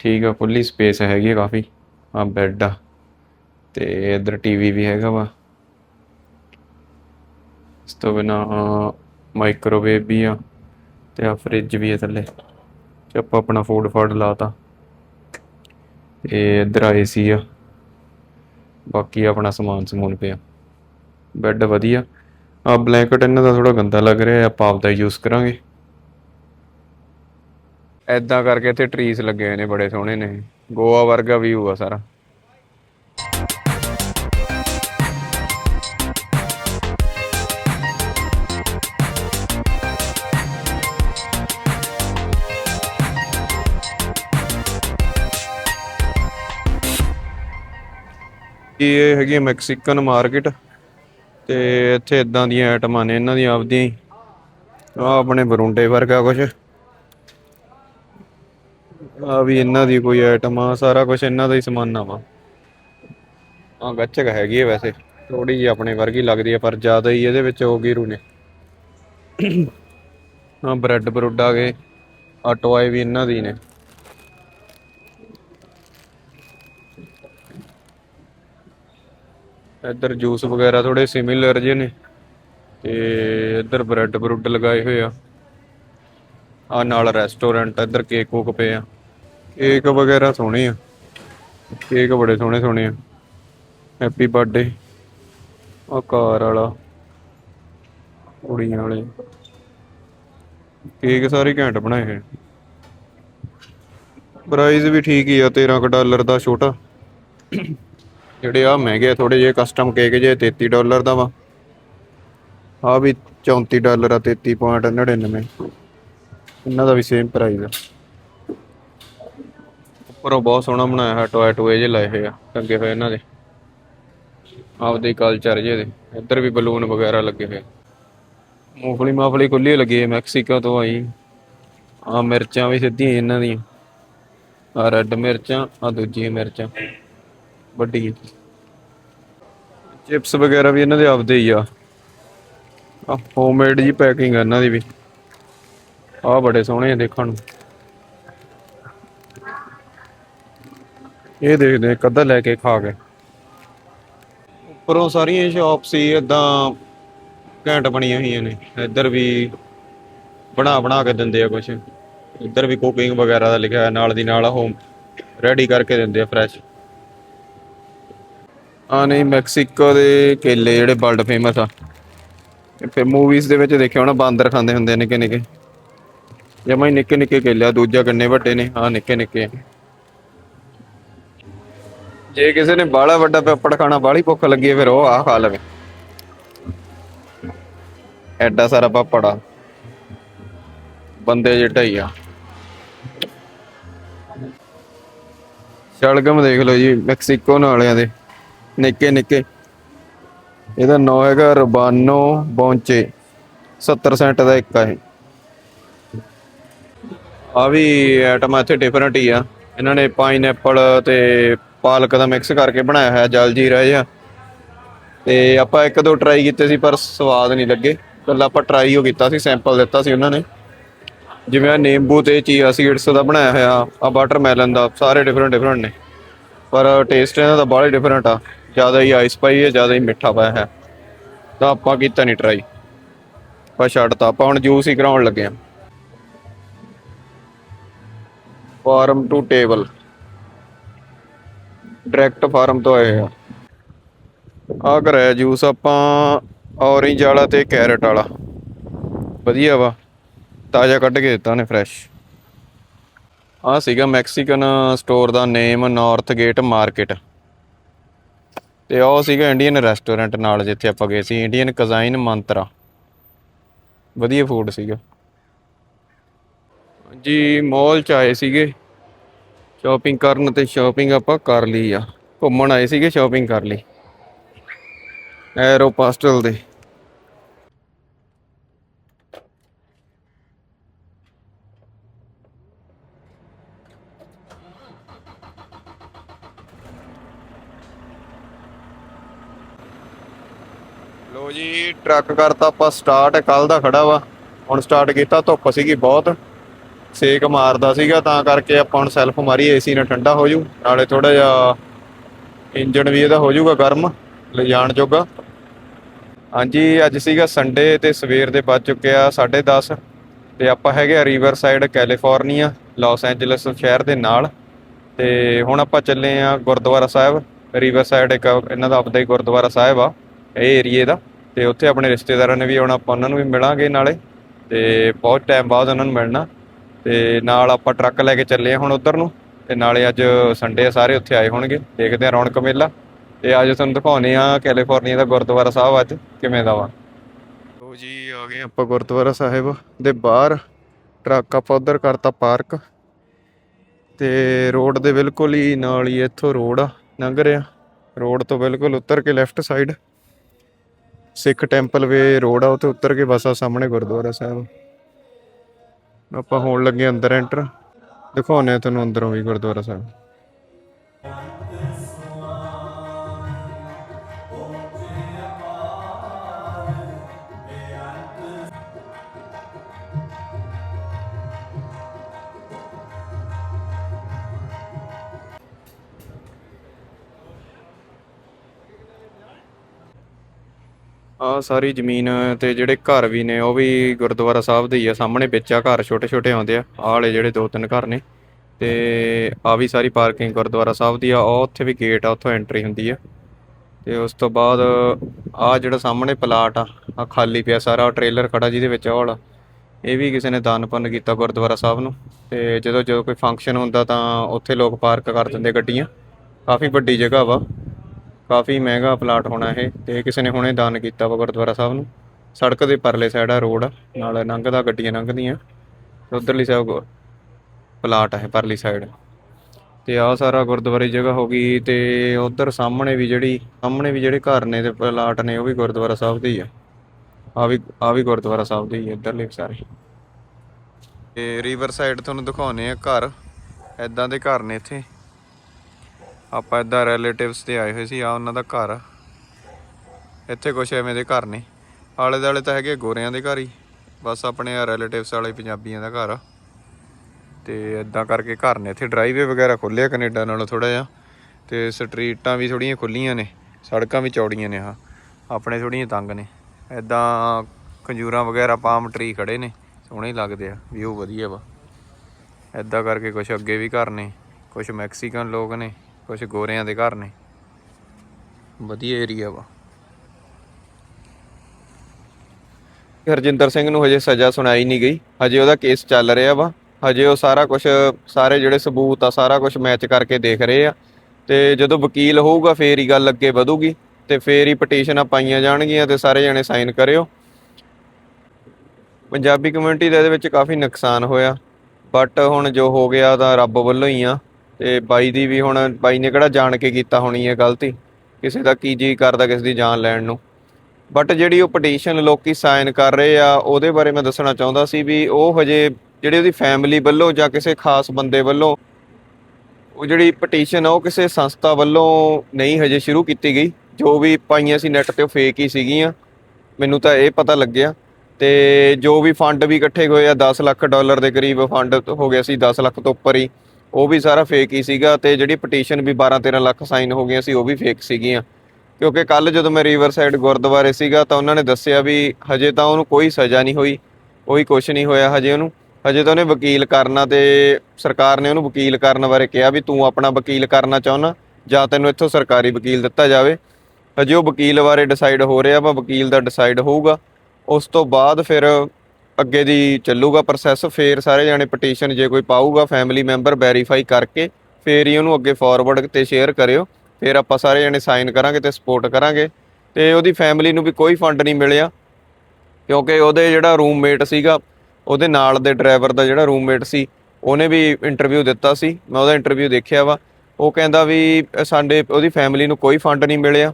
ਠੀਕ ਆ ਖੁੱਲੀ ਸਪੇਸ ਹੈਗੀ ਆ ਕਾਫੀ ਆ ਬੈੱਡ ਆ ਤੇ ਇੱਧਰ ਟੀਵੀ ਵੀ ਹੈਗਾ ਵਾ। ਇਸ ਤੋਂ ਬਿਨਾ ਮਾਈਕ੍ਰੋਵੇਵ ਵੀ ਆ ਤੇ ਆ ਫ੍ਰਿਜ ਵੀ ਆ ਥੱਲੇ। ਤੇ ਆਪਾਂ ਆਪਣਾ ਫੂਡ ਫਾਡ ਲਾਤਾ ਤੇ। ਇੱਧਰ ਆ ਏਸੀ ਆ। ਬਾਕੀ ਆਪਣਾ ਸਮਾਨ ਸਮੂਨ ਪਿਆ। ਬੈੱਡ ਵਧੀਆ। ਆ ਬਲੈਂਕਟ ਇਹਨਾਂ ਦਾ ਥੋੜਾ ਗੰਦਾ ਲੱਗ ਰਿਹਾ, ਆਪਾਂ ਆਪਦਾ ਯੂਜ਼ ਕਰਾਂਗੇ। ਐਦਾਂ ਕਰਕੇ ਇੱਥੇ ਟਰੀਸ ਲੱਗੇ ਹੋਏ ਨੇ ਬੜੇ ਸੋਹਣੇ ਨੇ। ਗੋਆ ਵਰਗਾ ਵਿਊ ਆ ਸਾਰਾ। ਇਹ ਹੈਗੀ ਆ ਮੈਕਸੀਕਨ ਮਾਰਕੀਟ ਤੇ ਇੱਥੇ ਇਦਾਂ ਦੀਆਂ ਆਈਟਮਾਂ ਨੇ, ਇਹਨਾਂ ਦੀਆਂ ਆਪਦੀਆਂ ਹੀ। ਆ ਆਪਣੇ ਬਰੁੰਡੇ ਵਰਗਾ ਕੁਝ ਆ ਵੀ ਇਹਨਾਂ ਦੀ ਕੋਈ ਆਈਟਮ ਆ, ਸਾਰਾ ਕੁਝ ਇਹਨਾਂ ਦਾ ਹੀ ਸਮਾਨ ਵਾ। ਆ ਗੱਚਕ ਹੈਗੀ ਹੈ ਵੈਸੇ ਥੋੜੀ ਜਿਹੀ ਆਪਣੇ ਵਰਗੀ ਲੱਗਦੀ ਹੈ ਪਰ ਜ਼ਿਆਦਾ ਹੀ ਇਹਦੇ ਵਿੱਚ ਹੋ ਗੀਰੂ ਨੇ। ਆ ਬ੍ਰੈਡ ਬਰੁੱਡ ਆ ਗਏ ਆ ਟੋਏ ਵੀ ਇਹਨਾਂ ਦੀ ਨੇ। ਇੱਧਰ ਜੂਸ ਵਗੈਰਾ ਥੋੜੇ ਸਿਮਿਲਰ ਜਿਹੇ ਨੇ ਤੇ ਇੱਧਰ ਬ੍ਰੈਡ ਬਰੁੱਡ ਲਗਾਏ ਹੋਏ ਆ। ਆ ਨਾਲ ਰੈਸਟੋਰੈਂਟ ਇੱਧਰ ਕੇਕ ਕੁਕ ਪਏ ਆ। ਕੇਕ ਵਗੈਰਾ ਸੋਹਣੇ ਆ। ਕੇਕ ਬੜੇ ਸੋਹਣੇ ਸੋਹਣੇ ਆ। ਹੈਪੀ ਬਰਥਡੇ ਆ ਕਾਰ ਵਾਲਾ, ਕੁੜੀਆਂ ਵਾਲੇ। ਕੇਕ ਸਾਰੇ ਘੈਂਟ ਬਣਾਏ ਹੋਏ ਪ੍ਰਾਈਸ ਵੀ ਠੀਕ ਹੀ ਆ 13 ਕੁ ਡਾਲਰ ਦਾ ਛੋਟਾ। ਜਿਹੜੇ ਆ ਮਹਿੰਗੇ ਥੋੜੇ ਜਿਹੇ ਕਸਟਮ ਕੇਕ ਜੇ 33 ਡਾਲਰ ਦਾ ਵਾ। ਆ ਵੀ 34 ਡਾਲਰ ਆ 33.99 ਇਹਨਾਂ ਦਾ ਵੀ ਸੇਮ ਪ੍ਰਾਈਸ ਆ। ਉੱਪਰੋਂ ਬਹੁਤ ਸੋਹਣਾ ਬਣਾਇਆ ਹੈ ਟੋਏ ਟੋਏ ਜੇ ਲਾਏ ਹੋਏ ਆ, ਲੱਗੇ ਹੋਏ ਇਹਨਾਂ ਦੇ। ਆਪਦੇ ਕਲਚਰ ਜੇ ਦੇ, ਇੱਧਰ ਵੀ ਬਲੂਨ ਵਗੈਰਾ ਲੱਗੇ ਹੋਏ। ਮੂੰਗਫਲੀ ਮਾਫਲੀ ਖੁੱਲੀ ਲੱਗੀ ਹੈ ਮੈਕਸੀਕੋ ਤੋਂ ਆਈ। ਆ ਮਿਰਚਾਂ ਵੀ ਸਿੱਧੀਆਂ ਇਹਨਾਂ ਦੀਆਂ। ਆ ਰੈੱਡ ਮਿਰਚਾਂ ਆ ਦੂਜੀਆਂ ਮਿਰਚਾਂ। ਵੱਡੀ ਚਿਪਸ ਵਗੈਰਾ ਵੀ ਇਹਨਾਂ ਦੇ ਆਪਦੇ ਹੀ ਆ। ਆ ਹੋਮਮੇਡ ਜੀ ਪੈਕਿੰਗ ਆ ਇਹਨਾਂ ਦੀ ਵੀ। ਆ ਬੜੇ ਸੋਹਣੇ ਆ ਦੇਖਣ ਨੂੰ। ਇਹ ਦੇਖਦੇ ਇੱਕ ਅੱਧਾ ਲੈ ਕੇ ਖਾ ਕੇ। ਉੱਪਰੋਂ ਸਾਰੀਆਂ ਸ਼ਾਪ ਸੀ ਇਦਾਂ ਘੈਂਟ ਬਣੀਆਂ ਹੋਈਆਂ ਨੇ। ਇੱਧਰ ਵੀ ਬਣਾ ਬਣਾ ਕੇ ਦਿੰਦੇ ਆ ਕੁਝ ਇੱਧਰ ਵੀ ਕੁਕਿੰਗ ਵਗੈਰਾ ਦਾ ਲਿਖਿਆ ਨਾਲ ਦੀ ਨਾਲ ਉਹ ਰੈਡੀ ਕਰਕੇ ਦਿੰਦੇ ਆ ਫਰੈਸ਼ ਆ ਨਹੀਂ, ਮੈਕਸੀਕੋ ਦੇ ਕੇਲੇ ਜਿਹੜੇ ਵਰਲਡ ਫੇਮਸ ਆ। ਫਿਰ ਮੂਵੀਜ਼ ਦੇ ਵਿੱਚ ਦੇਖਿਆ ਹੋਣਾ, ਬਾਂਦਰ ਖਾਂਦੇ ਹੁੰਦੇ ਨਿੱਕੇ ਨਿੱਕੇ। ਜਮਾ ਹੀ ਨਿੱਕੇ ਨਿੱਕੇ ਕੇਲੇ ਆ, ਦੂਜਾ ਕਿੰਨੇ ਵੱਡੇ ਨੇ, ਹਾਂ, ਨਿੱਕੇ ਨਿੱਕੇ ਜੇ ਕਿਸੇ ਨੇ ਬਾਹਲਾ ਵੱਡਾ ਪੇਪੜ ਖਾਣਾ, ਬਾਹਲੀ ਭੁੱਖ ਲੱਗੀ ਫਿਰ ਉਹ ਆ ਖਾ ਲਵੇ। ਐਡਾ ਸਾਰਾ ਪਾਪੜ ਆ। ਬੰਦੇ ਜਿਹਾ ਹੀ ਆ। ਸ਼ਲਗਮ ਦੇਖ ਲਓ ਜੀ, ਮੈਕਸੀਕੋ ਵਾਲਿਆਂ ਦੇ। ਨਿੱਕੇ ਨਿੱਕੇ। ਇਹਦਾ ਨਾਂ ਹੈਗਾ ਰਬਾਨੋ ਬੌਂਚੇ। 70 ਸੈਂਟ ਦਾ ਇੱਕ ਆ ਇਹ। ਆ ਵੀ ਆਈਟਮ ਇੱਥੇ ਡਿਫਰੈਂਟ ਹੀ ਆ। ਇਹਨਾਂ ਨੇ ਪਾਈਨਐਪਲ ਤੇ ਪਾਲਕ ਦਾ ਮਿਕਸ ਕਰਕੇ ਬਣਾਇਆ ਹੋਇਆ, ਜਲ ਜੀਰਾ ਜਿਹਾ। ਤੇ ਆਪਾਂ ਇੱਕ ਦੋ ਟਰਾਈ ਕੀਤੇ ਸੀ, ਪਰ ਸਵਾਦ ਨਹੀਂ ਲੱਗੇ। ਕੱਲਾ ਆਪਾਂ ਟਰਾਈ ਹੋ ਕੀਤਾ ਸੀ ਸੈਂਪਲ ਦਿੱਤਾ ਸੀ ਉਹਨਾਂ ਨੇ। ਜਿਵੇਂ ਆ ਨਿੰਬੂ ਤੇ ਚੀਆ ਸੀਡਸ ਦਾ ਬਣਾਇਆ ਹੋਇਆ ਆ ਵਾਟਰਮੈਲਨ ਦਾ, ਸਾਰੇ ਡਿਫਰੈਂਟ ਡਿਫਰੈਂਟ ਨੇ। ਪਰ ਟੇਸਟ ਇਹਨਾਂ ਦਾ ਬਾਹਲਾ ਡਿਫਰੈਂਟ ਆ। ਜ਼ਿਆਦਾ ਹੀ ਆਈਸ ਪਾਈ ਹੈ, ਜ਼ਿਆਦਾ ਹੀ ਮਿੱਠਾ ਪਾਇਆ ਹੈ। ਤਾਂ ਆਪਾਂ ਕੀਤਾ ਨਹੀਂ ਟਰਾਈ ਆਪਾਂ ਛੱਡਤਾ ਆਪਾਂ ਹੁਣ ਜੂਸ ਹੀ ਕਰਾਉਣ ਲੱਗੇ ਆ farm to table direct farm ਤੋਂ ਆਏ ਆ ਆ ਕਰਾਇਆ ਜੂਸ ਆਪਾਂ ਔਰੇਂਜ ਵਾਲਾ ਤੇ ਕੈਰਟ ਵਾਲਾ। ਵਧੀਆ ਵਾ। ਤਾਜ਼ਾ ਕੱਢ ਕੇ ਦਿੱਤਾ ਨੇ ਫਰੈਸ਼ ਆ ਸੀਗਾ ਮੈਕਸੀਕਨ ਸਟੋਰ ਦਾ ਨੇਮ ਨਾਰਥ ਗੇਟ ਮਾਰਕੀਟ ਤੇ ਉਹ ਸੀਗਾ ਇੰਡੀਅਨ ਰੈਸਟੋਰੈਂਟ ਨਾਲ ਜਿੱਥੇ ਆਪਾਂ ਗਏ ਸੀ ਇੰਡੀਅਨ ਕਜ਼ਾਈਨ ਮੰਤਰਾ। ਵਧੀਆ ਫੂਡ ਸੀਗਾ। ਜੀ ਮਾਲ ਚ ਆਏ ਸੀਗੇ। ਸ਼ਾਪਿੰਗ ਕਰਨ ਤੇ ਸ਼ਾਪਿੰਗ ਆਪਾਂ ਕਰ ਲਈ ਆ। ਘੁੰਮਣ ਆਏ ਸੀਗੇ ਸ਼ਾਪਿੰਗ ਕਰ ਲਈ। ਐਰੋ ਪਾਸਟਲ ਦੇ ਲੋ ਜੀ ਟਰੱਕ ਕਰਤਾ ਆਪਾਂ ਸਟਾਰਟ ਕੱਲ ਦਾ ਖੜਾ ਵਾ। ਹੁਣ ਸਟਾਰਟ ਕੀਤਾ, ਧੁੱਪ ਸੀਗੀ ਬਹੁਤ। ਸੇਕ ਮਾਰਦਾ ਸੀਗਾ, ਤਾਂ ਕਰਕੇ ਆਪਾਂ ਹੁਣ ਸੈਲਫ ਮਾਰੀ ਏਸੀ ਨਾਲ ਠੰਡਾ ਹੋ ਜੂ। ਨਾਲੇ ਥੋੜਾ ਜਿਹਾ ਇੰਜਨ ਵੀ ਇਹਦਾ ਹੋ ਜਾਊਗਾ ਗਰਮ, ਲਿਜਾਣ ਜੋਗਾ। ਹਾਂਜੀ, ਅੱਜ ਸੀਗਾ ਸੰਡੇ ਤੇ ਸਵੇਰ ਦੇ ਵੱਜ ਚੁੱਕਿਆ 10:30 ਤੇ ਆਪਾਂ ਹੈਗੇ ਆ Riverside California Los Angeles ਸ਼ਹਿਰ ਦੇ ਨਾਲ। ਤੇ ਹੁਣ ਆਪਾਂ ਚੱਲੇ ਆ ਗੁਰਦੁਆਰਾ ਸਾਹਿਬ। ਰਿਵਰ ਸਾਈਡ ਇੱਕ ਇਹਨਾਂ ਦਾ ਆਪਦਾ ਹੀ ਗੁਰਦੁਆਰਾ ਸਾਹਿਬ ਆ, ਇਹ ਏਰੀਏ ਦਾ। ਤੇ ਉੱਥੇ ਆਪਣੇ ਰਿਸ਼ਤੇਦਾਰਾਂ ਨੇ ਵੀ ਆਉਣਾ ਆਪਾਂ ਉਹਨਾਂ ਨੂੰ ਵੀ ਮਿਲਾਂਗੇ ਨਾਲੇ ਤੇ ਬਹੁਤ ਟਾਈਮ ਬਾਅਦ ਉਹਨਾਂ ਨੂੰ ਮਿਲਣਾ ਤੇ ਨਾਲ ਆਪਾਂ ਟਰੱਕ ਲੈ ਕੇ ਚੱਲੇ ਆ ਹੁਣ ਉਧਰ ਨੂੰ ਤੇ ਨਾਲੇ ਅੱਜ ਸੰਡੇ ਆ, ਸਾਰੇ ਉੱਥੇ ਆਏ ਹੋਣਗੇ, ਦੇਖਦੇ ਆ ਰੌਣਕ ਮੇਲਾ ਤੇ ਅੱਜ ਤੁਹਾਨੂੰ ਦਿਖਾਉਨੇ ਆ ਕੈਲੀਫੋਰਨੀਆ ਦਾ ਗੁਰਦੁਆਰਾ ਸਾਹਿਬ ਅੱਜ ਕਿਵੇਂ ਦਾ ਵਾ। ਲੋ ਜੀ, ਆ ਗਏ ਆਪਾਂ ਗੁਰਦੁਆਰਾ ਸਾਹਿਬ ਦੇ ਬਾਹਰ, ਟਰੱਕ ਆਪਾਂ ਉਧਰ ਕਰਤਾ ਪਾਰਕ ਤੇ ਰੋਡ ਦੇ ਬਿਲਕੁਲ ਹੀ ਨਾਲ ਹੀ ਇੱਥੋਂ ਰੋਡ ਆ, ਲੰਘ ਰਿਹਾ। ਰੋਡ ਤੋਂ ਬਿਲਕੁਲ ਉੱਤਰ ਕੇ left side Sikh temple way road ਆ, ਉੱਥੇ ਉੱਤਰ ਕੇ ਬਸ ਆ ਸਾਹਮਣੇ ਗੁਰਦੁਆਰਾ ਸਾਹਿਬ। ਆਪਾਂ ਹੋਣ ਲੱਗੇ ਅੰਦਰ ਐਂਟਰ ਦਿਖਾਉਨੇ ਆ ਤੁਹਾਨੂੰ ਅੰਦਰੋਂ ਵੀ ਗੁਰਦੁਆਰਾ ਸਾਹਿਬ। ਆ ਸਾਰੀ ਜ਼ਮੀਨ ਤੇ ਜਿਹੜੇ ਘਰ ਵੀ ਨੇ, ਉਹ ਵੀ ਗੁਰਦੁਆਰਾ ਸਾਹਿਬ ਦੇ ਹੀ ਆ। ਸਾਹਮਣੇ ਵਿੱਚ ਆ ਘਰ ਛੋਟੇ ਛੋਟੇ ਆਉਂਦੇ ਆ। ਆਲੇ ਜਿਹੜੇ ਦੋ ਤਿੰਨ ਘਰ ਨੇ। ਤੇ ਆ ਵੀ ਸਾਰੀ ਪਾਰਕਿੰਗ ਗੁਰਦੁਆਰਾ ਸਾਹਿਬ ਦੀ ਆ। ਉਹ ਉੱਥੇ ਵੀ ਗੇਟ ਆ, ਉੱਥੋਂ ਐਂਟਰੀ ਹੁੰਦੀ ਆ। ਤੇ ਉਸ ਤੋਂ ਬਾਅਦ ਆ ਜਿਹੜਾ ਸਾਹਮਣੇ ਪਲਾਟ ਆ ਆ ਖਾਲੀ ਪਿਆ ਸਾਰਾ ਟ੍ਰੇਲਰ ਖੜਾ ਜਿਹਦੇ ਵਿੱਚ ਔਲ਼ ਵਾਲਾ। ਇਹ ਵੀ ਕਿਸੇ ਨੇ ਦਾਨ ਪੁੰਨ ਕੀਤਾ ਗੁਰਦੁਆਰਾ ਸਾਹਿਬ ਨੂੰ। ਤੇ ਜਦੋਂ ਜਦੋਂ ਕੋਈ ਫੰਕਸ਼ਨ ਹੁੰਦਾ ਤਾਂ ਉੱਥੇ ਲੋਕ ਪਾਰਕ ਕਰ ਦਿੰਦੇ ਗੱਡੀਆਂ। ਕਾਫੀ ਵੱਡੀ ਜਗ੍ਹਾ ਵਾ। ਕਾਫੀ ਮਹਿੰਗਾ ਪਲਾਟ ਹੋਣਾ ਇਹ ਤੇ ਕਿਸੇ ਨੇ ਹੁਣੇ ਦਾਨ ਕੀਤਾ ਵਾ ਗੁਰਦੁਆਰਾ ਸਾਹਿਬ ਨੂੰ। ਸੜਕ ਦੇ ਪਰਲੇ ਸਾਈਡ ਆ ਰੋਡ ਆ, ਨਾਲ ਲੰਘਦਾ ਗੱਡੀਆਂ ਲੰਘਦੀਆਂ। ਤੇ ਉਧਰਲੀ ਸਾਈਡ ਪਲਾਟ ਹੈ ਪਰਲੀ ਸਾਈਡ ਤੇ ਆਹ ਸਾਰਾ ਗੁਰਦੁਆਰੇ ਜਗ੍ਹਾ ਹੋ ਗਈ ਤੇ ਉਧਰ ਸਾਹਮਣੇ ਵੀ ਜਿਹੜੀ, ਸਾਹਮਣੇ ਵੀ ਜਿਹੜੇ ਘਰ ਨੇ ਤੇ ਪਲਾਟ ਨੇ ਉਹ ਵੀ ਗੁਰਦੁਆਰਾ ਸਾਹਿਬ ਦੇ ਹੀ ਆ। ਆ ਵੀ ਆ ਵੀ ਗੁਰਦੁਆਰਾ ਸਾਹਿਬ ਦੇ ਹੀ ਆ ਇੱਧਰਲੇ ਸਾਰੇ। ਤੇ ਰਿਵਰ ਸਾਈਡ ਤੁਹਾਨੂੰ ਦਿਖਾਉਨੇ ਆ ਘਰ। ਐਦਾਂ ਦੇ ਘਰ ਨੇ ਇੱਥੇ। ਆਪਾਂ ਇੱਦਾਂ ਰਿਲੇਟਿਵਸ ਤੇ ਆਏ ਹੋਏ ਸੀ ਆ ਉਹਨਾਂ ਦਾ ਘਰ ਆ। ਇੱਥੇ ਕੁਛ ਐਵੇਂ ਦੇ ਘਰ ਨੇ। ਆਲੇ ਦਾਲੇ ਤਾਂ ਹੈਗੇ ਗੋਰਿਆਂ ਦੇ ਘਰ ਹੀ, ਬਸ ਆਪਣੇ ਆ ਰਿਲੇਟਿਵਸ ਵਾਲੇ ਪੰਜਾਬੀਆਂ ਦਾ ਘਰ ਆ। ਤੇ ਇਦਾਂ ਕਰਕੇ ਘਰ ਨੇ। ਇੱਥੇ ਡਰਾਈਵੇ ਵਗੈਰਾ ਖੁੱਲਿਆ ਕੈਨੇਡਾ ਨਾਲੋਂ ਥੋੜਾ ਜਿਹਾ, ਤੇ ਸਟਰੀਟਾਂ ਵੀ ਥੋੜੀਆਂ ਖੁੱਲੀਆਂ ਨੇ, ਸੜਕਾਂ ਵੀ ਚੌੜੀਆਂ ਨੇ ਆ ਆਪਣੇ ਥੋੜੀਆਂ ਤੰਗ ਨੇ। ਇਦਾਂ ਖੰਜੂਰਾਂ ਵਗੈਰਾ ਪਾਮ ਟਰੀ ਖੜੇ ਨੇ, ਸੋਹਣੇ ਲੱਗਦੇ ਆ ਵਿਊ ਵਧੀਆ ਵਾ। ਇਦਾਂ ਕਰਕੇ ਕੁਝ ਅੱਗੇ ਵੀ ਘਰ ਨੇ ਕੁਝ ਮੈਕਸੀਕਨ ਲੋਕ ਨੇ। ਕੁਝ ਗੋਰਿਆਂ ਦੇ ਘਰ ਨੇ। ਵਧੀਆ ਏਰੀਆ ਵਾ। ਹਰਜਿੰਦਰ ਸਿੰਘ ਨੂੰ ਹਜੇ ਸਜ਼ਾ ਸੁਣਾਈ ਨਹੀਂ ਗਈ। ਹਜੇ ਉਹਦਾ ਕੇਸ ਚੱਲ ਰਿਹਾ ਵਾ। ਹਜੇ ਉਹ ਸਾਰਾ ਕੁਝ ਸਾਰੇ ਜਿਹੜੇ ਸਬੂਤ ਆ, ਸਾਰਾ ਕੁਝ ਮੈਚ ਕਰਕੇ ਦੇਖ ਰਹੇ ਆ। ਤੇ ਜਦੋਂ ਵਕੀਲ ਹੋਊਗਾ, ਫੇਰ ਹੀ ਗੱਲ ਅੱਗੇ ਵਧੂਗੀ। ਤੇ ਫੇਰ ਹੀ ਪਟੀਸ਼ਨਾਂ ਪਾਈਆਂ ਜਾਣਗੀਆਂ ਤੇ ਸਾਰੇ ਜਣੇ ਸਾਈਨ ਕਰਿਓ। ਪੰਜਾਬੀ ਕਮਿਊਨਿਟੀ ਦਾ ਇਹਦੇ ਵਿੱਚ ਕਾਫੀ ਨੁਕਸਾਨ ਹੋਇਆ। ਬਟ ਹੁਣ ਜੋ ਹੋ ਗਿਆ ਤਾਂ ਰੱਬ ਵੱਲੋਂ ਹੀ ਆ। ਤੇ ਬਾਈ ਦੀ ਵੀ ਹੁਣ, ਬਾਈ ਨੇ ਕਿਹੜਾ ਜਾਣ ਕੇ ਕੀਤਾ ਹੋਣੀ ਹੈ ਗਲਤੀ? ਕਿਸੇ ਦਾ ਕੀ ਜੀ ਕਰਦਾ ਕਿਸੇ ਦੀ ਜਾਨ ਲੈਣ ਨੂੰ? ਬਟ ਜਿਹੜੀ ਉਹ ਪਟੀਸ਼ਨ ਲੋਕੀ ਸਾਈਨ ਕਰ ਰਹੇ ਆ, ਉਹਦੇ ਬਾਰੇ ਮੈਂ ਦੱਸਣਾ ਚਾਹੁੰਦਾ ਸੀ ਵੀ ਉਹ ਹਜੇ ਜਿਹੜੇ ਉਹਦੀ ਫੈਮਿਲੀ ਵੱਲੋਂ ਜਾਂ ਕਿਸੇ ਖਾਸ ਬੰਦੇ ਵੱਲੋਂ, ਉਹ ਜਿਹੜੀ ਪਟੀਸ਼ਨ ਆ ਉਹ ਕਿਸੇ ਸੰਸਥਾ ਵੱਲੋਂ ਨਹੀਂ ਹਜੇ ਸ਼ੁਰੂ ਕੀਤੀ ਗਈ। ਜੋ ਵੀ ਪਾਈਆਂ ਸੀ ਨੈਟ ਤੇ ਉਹ ਫੇਕ ਹੀ ਸੀਗੀਆਂ। ਮੈਨੂੰ ਤਾਂ ਇਹ ਪਤਾ ਲੱਗਿਆ। ਤੇ ਜੋ ਵੀ ਫੰਡ ਵੀ ਇਕੱਠੇ ਹੋਏ ਆ 10 ਲੱਖ ਡਾਲਰ ਦੇ ਕਰੀਬ ਫੰਡ ਹੋ ਗਿਆ ਸੀ 10 ਲੱਖ ਤੋਂ ਉੱਪਰ ਹੀ। ਉਹ ਵੀ ਸਾਰਾ ਫੇਕ ਹੀ ਸੀਗਾ ਤੇ ਜਿਹੜੀ ਪਟੀਸ਼ਨ ਵੀ 12 13 ਲੱਖ ਸਾਈਨ ਹੋ ਗਈਆਂ ਸੀ, ਉਹ ਵੀ ਫੇਕ ਸੀਗੀਆਂ। ਕਿਉਂਕਿ ਕੱਲ ਜਦੋਂ ਮੈਂ ਰਿਵਰ ਸਾਈਡ ਗੁਰਦੁਆਰੇ ਸੀਗਾ ਤਾਂ ਉਹਨਾਂ ਨੇ ਦੱਸਿਆ ਵੀ ਹਜੇ ਤਾਂ ਉਹਨੂੰ ਕੋਈ ਸਜ਼ਾ ਨਹੀਂ ਹੋਈ ਕੋਈ ਕੁਝ ਨਹੀਂ ਹੋਇਆ ਹਜੇ ਉਹਨੂੰ। ਹਜੇ ਤਾਂ ਉਹਨੇ ਵਕੀਲ ਕਰਨਾ ਤੇ ਸਰਕਾਰ ਨੇ ਉਹਨੂੰ ਵਕੀਲ ਕਰਨ ਬਾਰੇ ਕਿਹਾ ਵੀ ਤੂੰ ਆਪਣਾ ਵਕੀਲ ਕਰਨਾ ਚਾਹੁੰਦਾ ਜਾਂ ਤੈਨੂੰ ਇੱਥੋਂ ਸਰਕਾਰੀ ਵਕੀਲ ਦਿੱਤਾ ਜਾਵੇ। ਹਜੇ ਉਹ ਵਕੀਲ ਬਾਰੇ ਡਿਸਾਈਡ ਹੋ ਰਿਹਾ ਵਾ, ਵਕੀਲ ਦਾ ਡਿਸਾਈਡ ਹੋਊਗਾ। ਉਸ ਤੋਂ ਬਾਅਦ ਫਿਰ ਅੱਗੇ ਦੀ ਚੱਲੂਗਾ ਪ੍ਰੋਸੈਸ ਫੇਰ ਸਾਰੇ ਜਾਣੇ ਪਟੀਸ਼ਨ ਜੇ ਕੋਈ ਪਾਊਗਾ ਫੈਮਿਲੀ ਮੈਂਬਰ ਵੈਰੀਫਾਈ ਕਰਕੇ ਫੇਰ ਹੀ ਉਹਨੂੰ ਅੱਗੇ ਫਾਰਵਰਡ ਤੇ ਸ਼ੇਅਰ ਕਰਿਓ। ਫਿਰ ਆਪਾਂ ਸਾਰੇ ਜਾਣੇ ਸਾਈਨ ਕਰਾਂਗੇ ਤੇ ਸਪੋਰਟ ਕਰਾਂਗੇ। ਤੇ ਉਹਦੀ ਫੈਮਿਲੀ ਨੂੰ ਵੀ ਕੋਈ ਫੰਡ ਨਹੀਂ ਮਿਲਿਆ, ਕਿਉਂਕਿ ਉਹਦੇ ਜਿਹੜਾ ਰੂਮਮੇਟ ਸੀਗਾ, ਉਹਦੇ ਨਾਲ ਦੇ ਡਰਾਈਵਰ ਦਾ ਜਿਹੜਾ ਰੂਮਮੇਟ ਸੀ, ਉਹਨੇ ਵੀ ਇੰਟਰਵਿਊ ਦਿੱਤਾ ਸੀ। ਮੈਂ ਉਹਦਾ ਇੰਟਰਵਿਊ ਦੇਖਿਆ ਵਾ। ਉਹ ਕਹਿੰਦਾ ਵੀ ਸਾਡੇ, ਉਹਦੀ ਫੈਮਿਲੀ ਨੂੰ ਕੋਈ ਫੰਡ ਨਹੀਂ ਮਿਲਿਆ।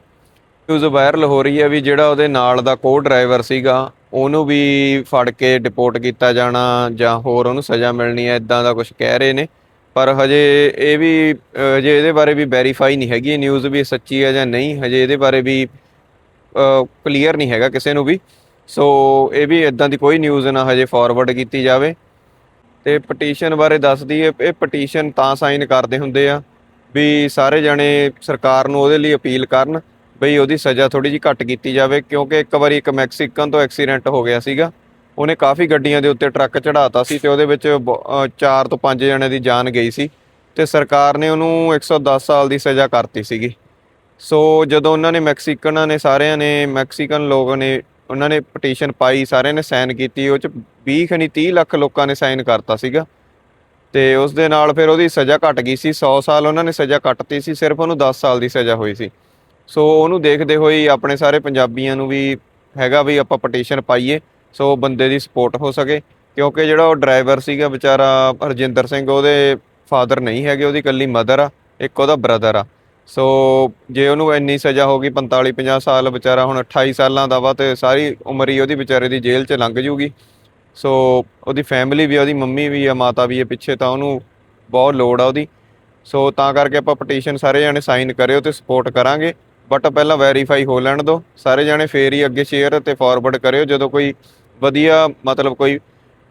ਨਿਊਜ਼ ਵਾਇਰਲ ਹੋ ਰਹੀ ਹੈ ਵੀ ਜਿਹੜਾ ਉਹਦੇ ਨਾਲ ਦਾ ਕੋ ਡਰਾਈਵਰ ਸੀਗਾ, ਉਹਨੂੰ ਵੀ ਫੜ ਕੇ ਡਿਪੋਰਟ ਕੀਤਾ ਜਾਣਾ ਜਾਂ ਹੋਰ ਉਹਨੂੰ ਸਜ਼ਾ ਮਿਲਣੀ ਹੈ ਇਦਾਂ ਦਾ ਕੁਝ ਕਹਿ ਰਹੇ ਨੇ। ਪਰ ਹਜੇ ਇਹ ਵੀ, ਹਜੇ ਇਹਦੇ ਬਾਰੇ ਵੀ ਵੈਰੀਫਾਈ ਨਹੀਂ ਹੈਗੀ ਨਿਊਜ਼ ਵੀ ਸੱਚੀ ਹੈ ਜਾਂ ਨਹੀਂ, ਹਜੇ ਇਹਦੇ ਬਾਰੇ ਵੀ ਕਲੀਅਰ ਨਹੀਂ ਹੈਗਾ ਕਿਸੇ ਨੂੰ ਵੀ। ਸੋ ਇਹ ਵੀ ਇਦਾਂ ਦੀ ਕੋਈ ਨਿਊਜ਼ ਨਾ ਹਜੇ ਫਾਰਵਰਡ ਕੀਤੀ ਜਾਵੇ। ਤੇ ਪਟੀਸ਼ਨ ਬਾਰੇ ਦੱਸਦੀ ਹੈ, ਇਹ ਪਟੀਸ਼ਨ ਤਾਂ ਸਾਈਨ ਕਰਦੇ ਹੁੰਦੇ ਆ ਵੀ ਸਾਰੇ ਜਣੇ ਸਰਕਾਰ ਨੂੰ ਉਹਦੇ ਲਈ ਅਪੀਲ ਕਰਨ। ਬਈ ਉਹਦੀ ਸਜ਼ਾ ਥੋੜੀ ਜਿਹੀ ਘੱਟ ਕੀਤੀ ਜਾਵੇ, ਕਿਉਂਕਿ ਇੱਕ ਵਾਰੀ ਇੱਕ ਮੈਕਸੀਕਨ ਤੋਂ ਐਕਸੀਡੈਂਟ ਹੋ ਗਿਆ ਸੀਗਾ। ਉਹਨੇ ਕਾਫੀ ਗੱਡੀਆਂ ਦੇ ਉੱਤੇ ਟਰੱਕ ਚੜਾਤਾ ਸੀ ਤੇ ਉਹਦੇ ਵਿੱਚ 4 ਤੋਂ 5 ਜਣਿਆਂ ਦੀ ਜਾਨ ਗਈ ਸੀ ਤੇ ਸਰਕਾਰ ਨੇ ਉਹਨੂੰ 110 ਸਾਲ ਦੀ ਸਜ਼ਾ ਕਰਤੀ ਸੀਗੀ। ਸੋ ਜਦੋਂ ਉਹਨਾਂ ਨੇ ਮੈਕਸੀਕਨਾਂ ਨੇ ਸਾਰਿਆਂ ਨੇ, ਮੈਕਸੀਕਨ ਲੋਕ ਨੇ, ਉਹਨਾਂ ਨੇ ਪਟੀਸ਼ਨ ਪਾਈ, ਸਾਰਿਆਂ ਨੇ ਸਾਈਨ ਕੀਤੀ, ਉਹ ਚ 20 ਖਣੀ 30 ਲੱਖ ਲੋਕਾਂ ਨੇ ਸਾਈਨ ਕਰਤਾ ਸੀਗਾ। ਤੇ ਉਸ ਦੇ ਨਾਲ ਫਿਰ ਉਹਦੀ ਸਜ਼ਾ ਘਟ ਗਈ ਸੀ 100 ਸਾਲ ਉਹਨਾਂ ਨੇ ਸਜ਼ਾ ਕੱਟਤੀ ਸੀ, ਸਿਰਫ ਉਹਨੂੰ 10 ਸਾਲ ਦੀ ਸਜ਼ਾ ਹੋਈ ਸੀ। ਸੋ ਉਹਨੂੰ ਦੇਖਦੇ ਹੋਏ ਆਪਣੇ ਸਾਰੇ ਪੰਜਾਬੀਆਂ ਨੂੰ ਵੀ ਹੈਗਾ ਵੀ ਆਪਾਂ ਪਟੀਸ਼ਨ ਪਾਈਏ, ਸੋ ਬੰਦੇ ਦੀ ਸਪੋਰਟ ਹੋ ਸਕੇ, ਕਿਉਂਕਿ ਜਿਹੜਾ ਉਹ ਡਰਾਈਵਰ ਸੀਗਾ ਵਿਚਾਰਾ ਹਰਜਿੰਦਰ ਸਿੰਘ, ਉਹਦੇ ਫਾਦਰ ਨਹੀਂ ਹੈਗੇ, ਉਹਦੀ ਇਕੱਲੀ ਮਦਰ ਆ, ਇੱਕ ਉਹਦਾ ਬ੍ਰਦਰ ਆ। ਸੋ ਜੇ ਉਹਨੂੰ ਇੰਨੀ ਸਜ਼ਾ ਹੋ ਗਈ 45 50 ਸਾਲ, ਵਿਚਾਰਾ ਹੁਣ 28 ਸਾਲਾਂ ਦਾ ਵਾ ਤੇ ਸਾਰੀ ਉਮਰ ਹੀ ਉਹਦੀ ਵਿਚਾਰੇ ਦੀ ਜੇਲ੍ਹ 'ਚ ਲੰਘ ਜੂਗੀ। ਸੋ ਉਹਦੀ ਫੈਮਿਲੀ ਵੀ ਉਹਦੀ ਮੰਮੀ ਵੀ ਆ, ਮਾਤਾ ਵੀ ਆ ਪਿੱਛੇ, ਤਾਂ ਉਹਨੂੰ ਬਹੁਤ ਲੋੜ ਆ ਉਹਦੀ। ਸੋ ਤਾਂ ਕਰਕੇ ਆਪਾਂ ਪਟੀਸ਼ਨ ਸਾਰੇ ਜਾਣੇ ਸਾਈਨ ਕਰਿਓ ਤੇ ਸਪੋਰਟ ਕਰਾਂਗੇ। ਬਟ ਪਹਿਲਾਂ ਵੈਰੀਫਾਈ ਹੋ ਲੈਣ ਦਿਓ ਸਾਰੇ ਜਾਣੇ ਫੇਰ ਹੀ ਅੱਗੇ ਸ਼ੇਅਰ ਤੇ ਫਾਰਵਰਡ ਕਰਿਓ। ਜਦੋਂ ਕੋਈ ਵਧੀਆ ਮਤਲਬ ਕੋਈ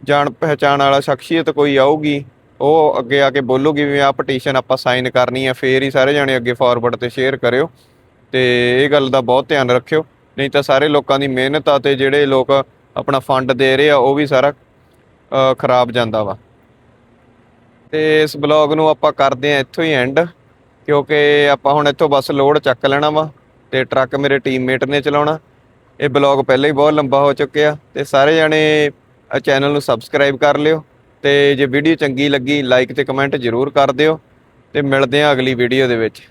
ਜਾਣ ਪਹਿਚਾਣ ਵਾਲਾ ਸ਼ਖਸੀਅਤ ਕੋਈ ਆਊਗੀ, ਉਹ ਅੱਗੇ ਆ ਕੇ ਬੋਲੂਗੀ ਵੀ ਆਹ ਪਟੀਸ਼ਨ ਆਪਾਂ ਸਾਈਨ ਕਰਨੀ ਆ, ਫੇਰ ਹੀ ਸਾਰੇ ਜਾਣੇ ਅੱਗੇ ਫਾਰਵਰਡ ਤੇ ਸ਼ੇਅਰ ਕਰਿਓ। ਤੇ ਇਹ ਗੱਲ ਦਾ ਬਹੁਤ ਧਿਆਨ ਰੱਖਿਓ। ਨਹੀਂ ਤਾਂ ਸਾਰੇ ਲੋਕਾਂ ਦੀ ਮਿਹਨਤ ਆ ਤੇ ਜਿਹੜੇ ਲੋਕ ਆਪਣਾ ਫੰਡ ਦੇ ਰਹੇ ਆ, ਉਹ ਵੀ ਸਾਰਾ ਖਰਾਬ ਜਾਂਦਾ ਵਾ। ਤੇ ਇਸ ਬਲੌਗ ਨੂੰ ਆਪਾਂ ਕਰਦੇ ਆ ਇੱਥੋਂ ਹੀ ਐਂਡ ਕਿਉਂਕਿ ਆਪਾਂ ਹੁਣ ਇੱਥੋਂ ਬਸ ਲੋਡ ਚੱਕ ਲੈਣਾ ਵਾ ਤੇ ਟਰੱਕ ਮੇਰੇ ਟੀਮਮੇਟ ਨੇ ਚਲਾਉਣਾ। ਇਹ ਬਲੌਗ ਪਹਿਲਾਂ ਹੀ ਬਹੁਤ ਲੰਬਾ ਹੋ ਚੁੱਕਿਆ ਤੇ ਸਾਰੇ ਜਾਣੇ ਚੈਨਲ ਨੂੰ ਸਬਸਕ੍ਰਾਈਬ ਕਰ ਲਿਓ ਤੇ ਜੇ ਵੀਡੀਓ ਚੰਗੀ ਲੱਗੀ ਲਾਈਕ ਤੇ ਕਮੈਂਟ ਜ਼ਰੂਰ ਕਰ ਦਿਓ ਤੇ ਮਿਲਦੇ ਆ ਅਗਲੀ ਵੀਡੀਓ ਦੇ ਵਿੱਚ।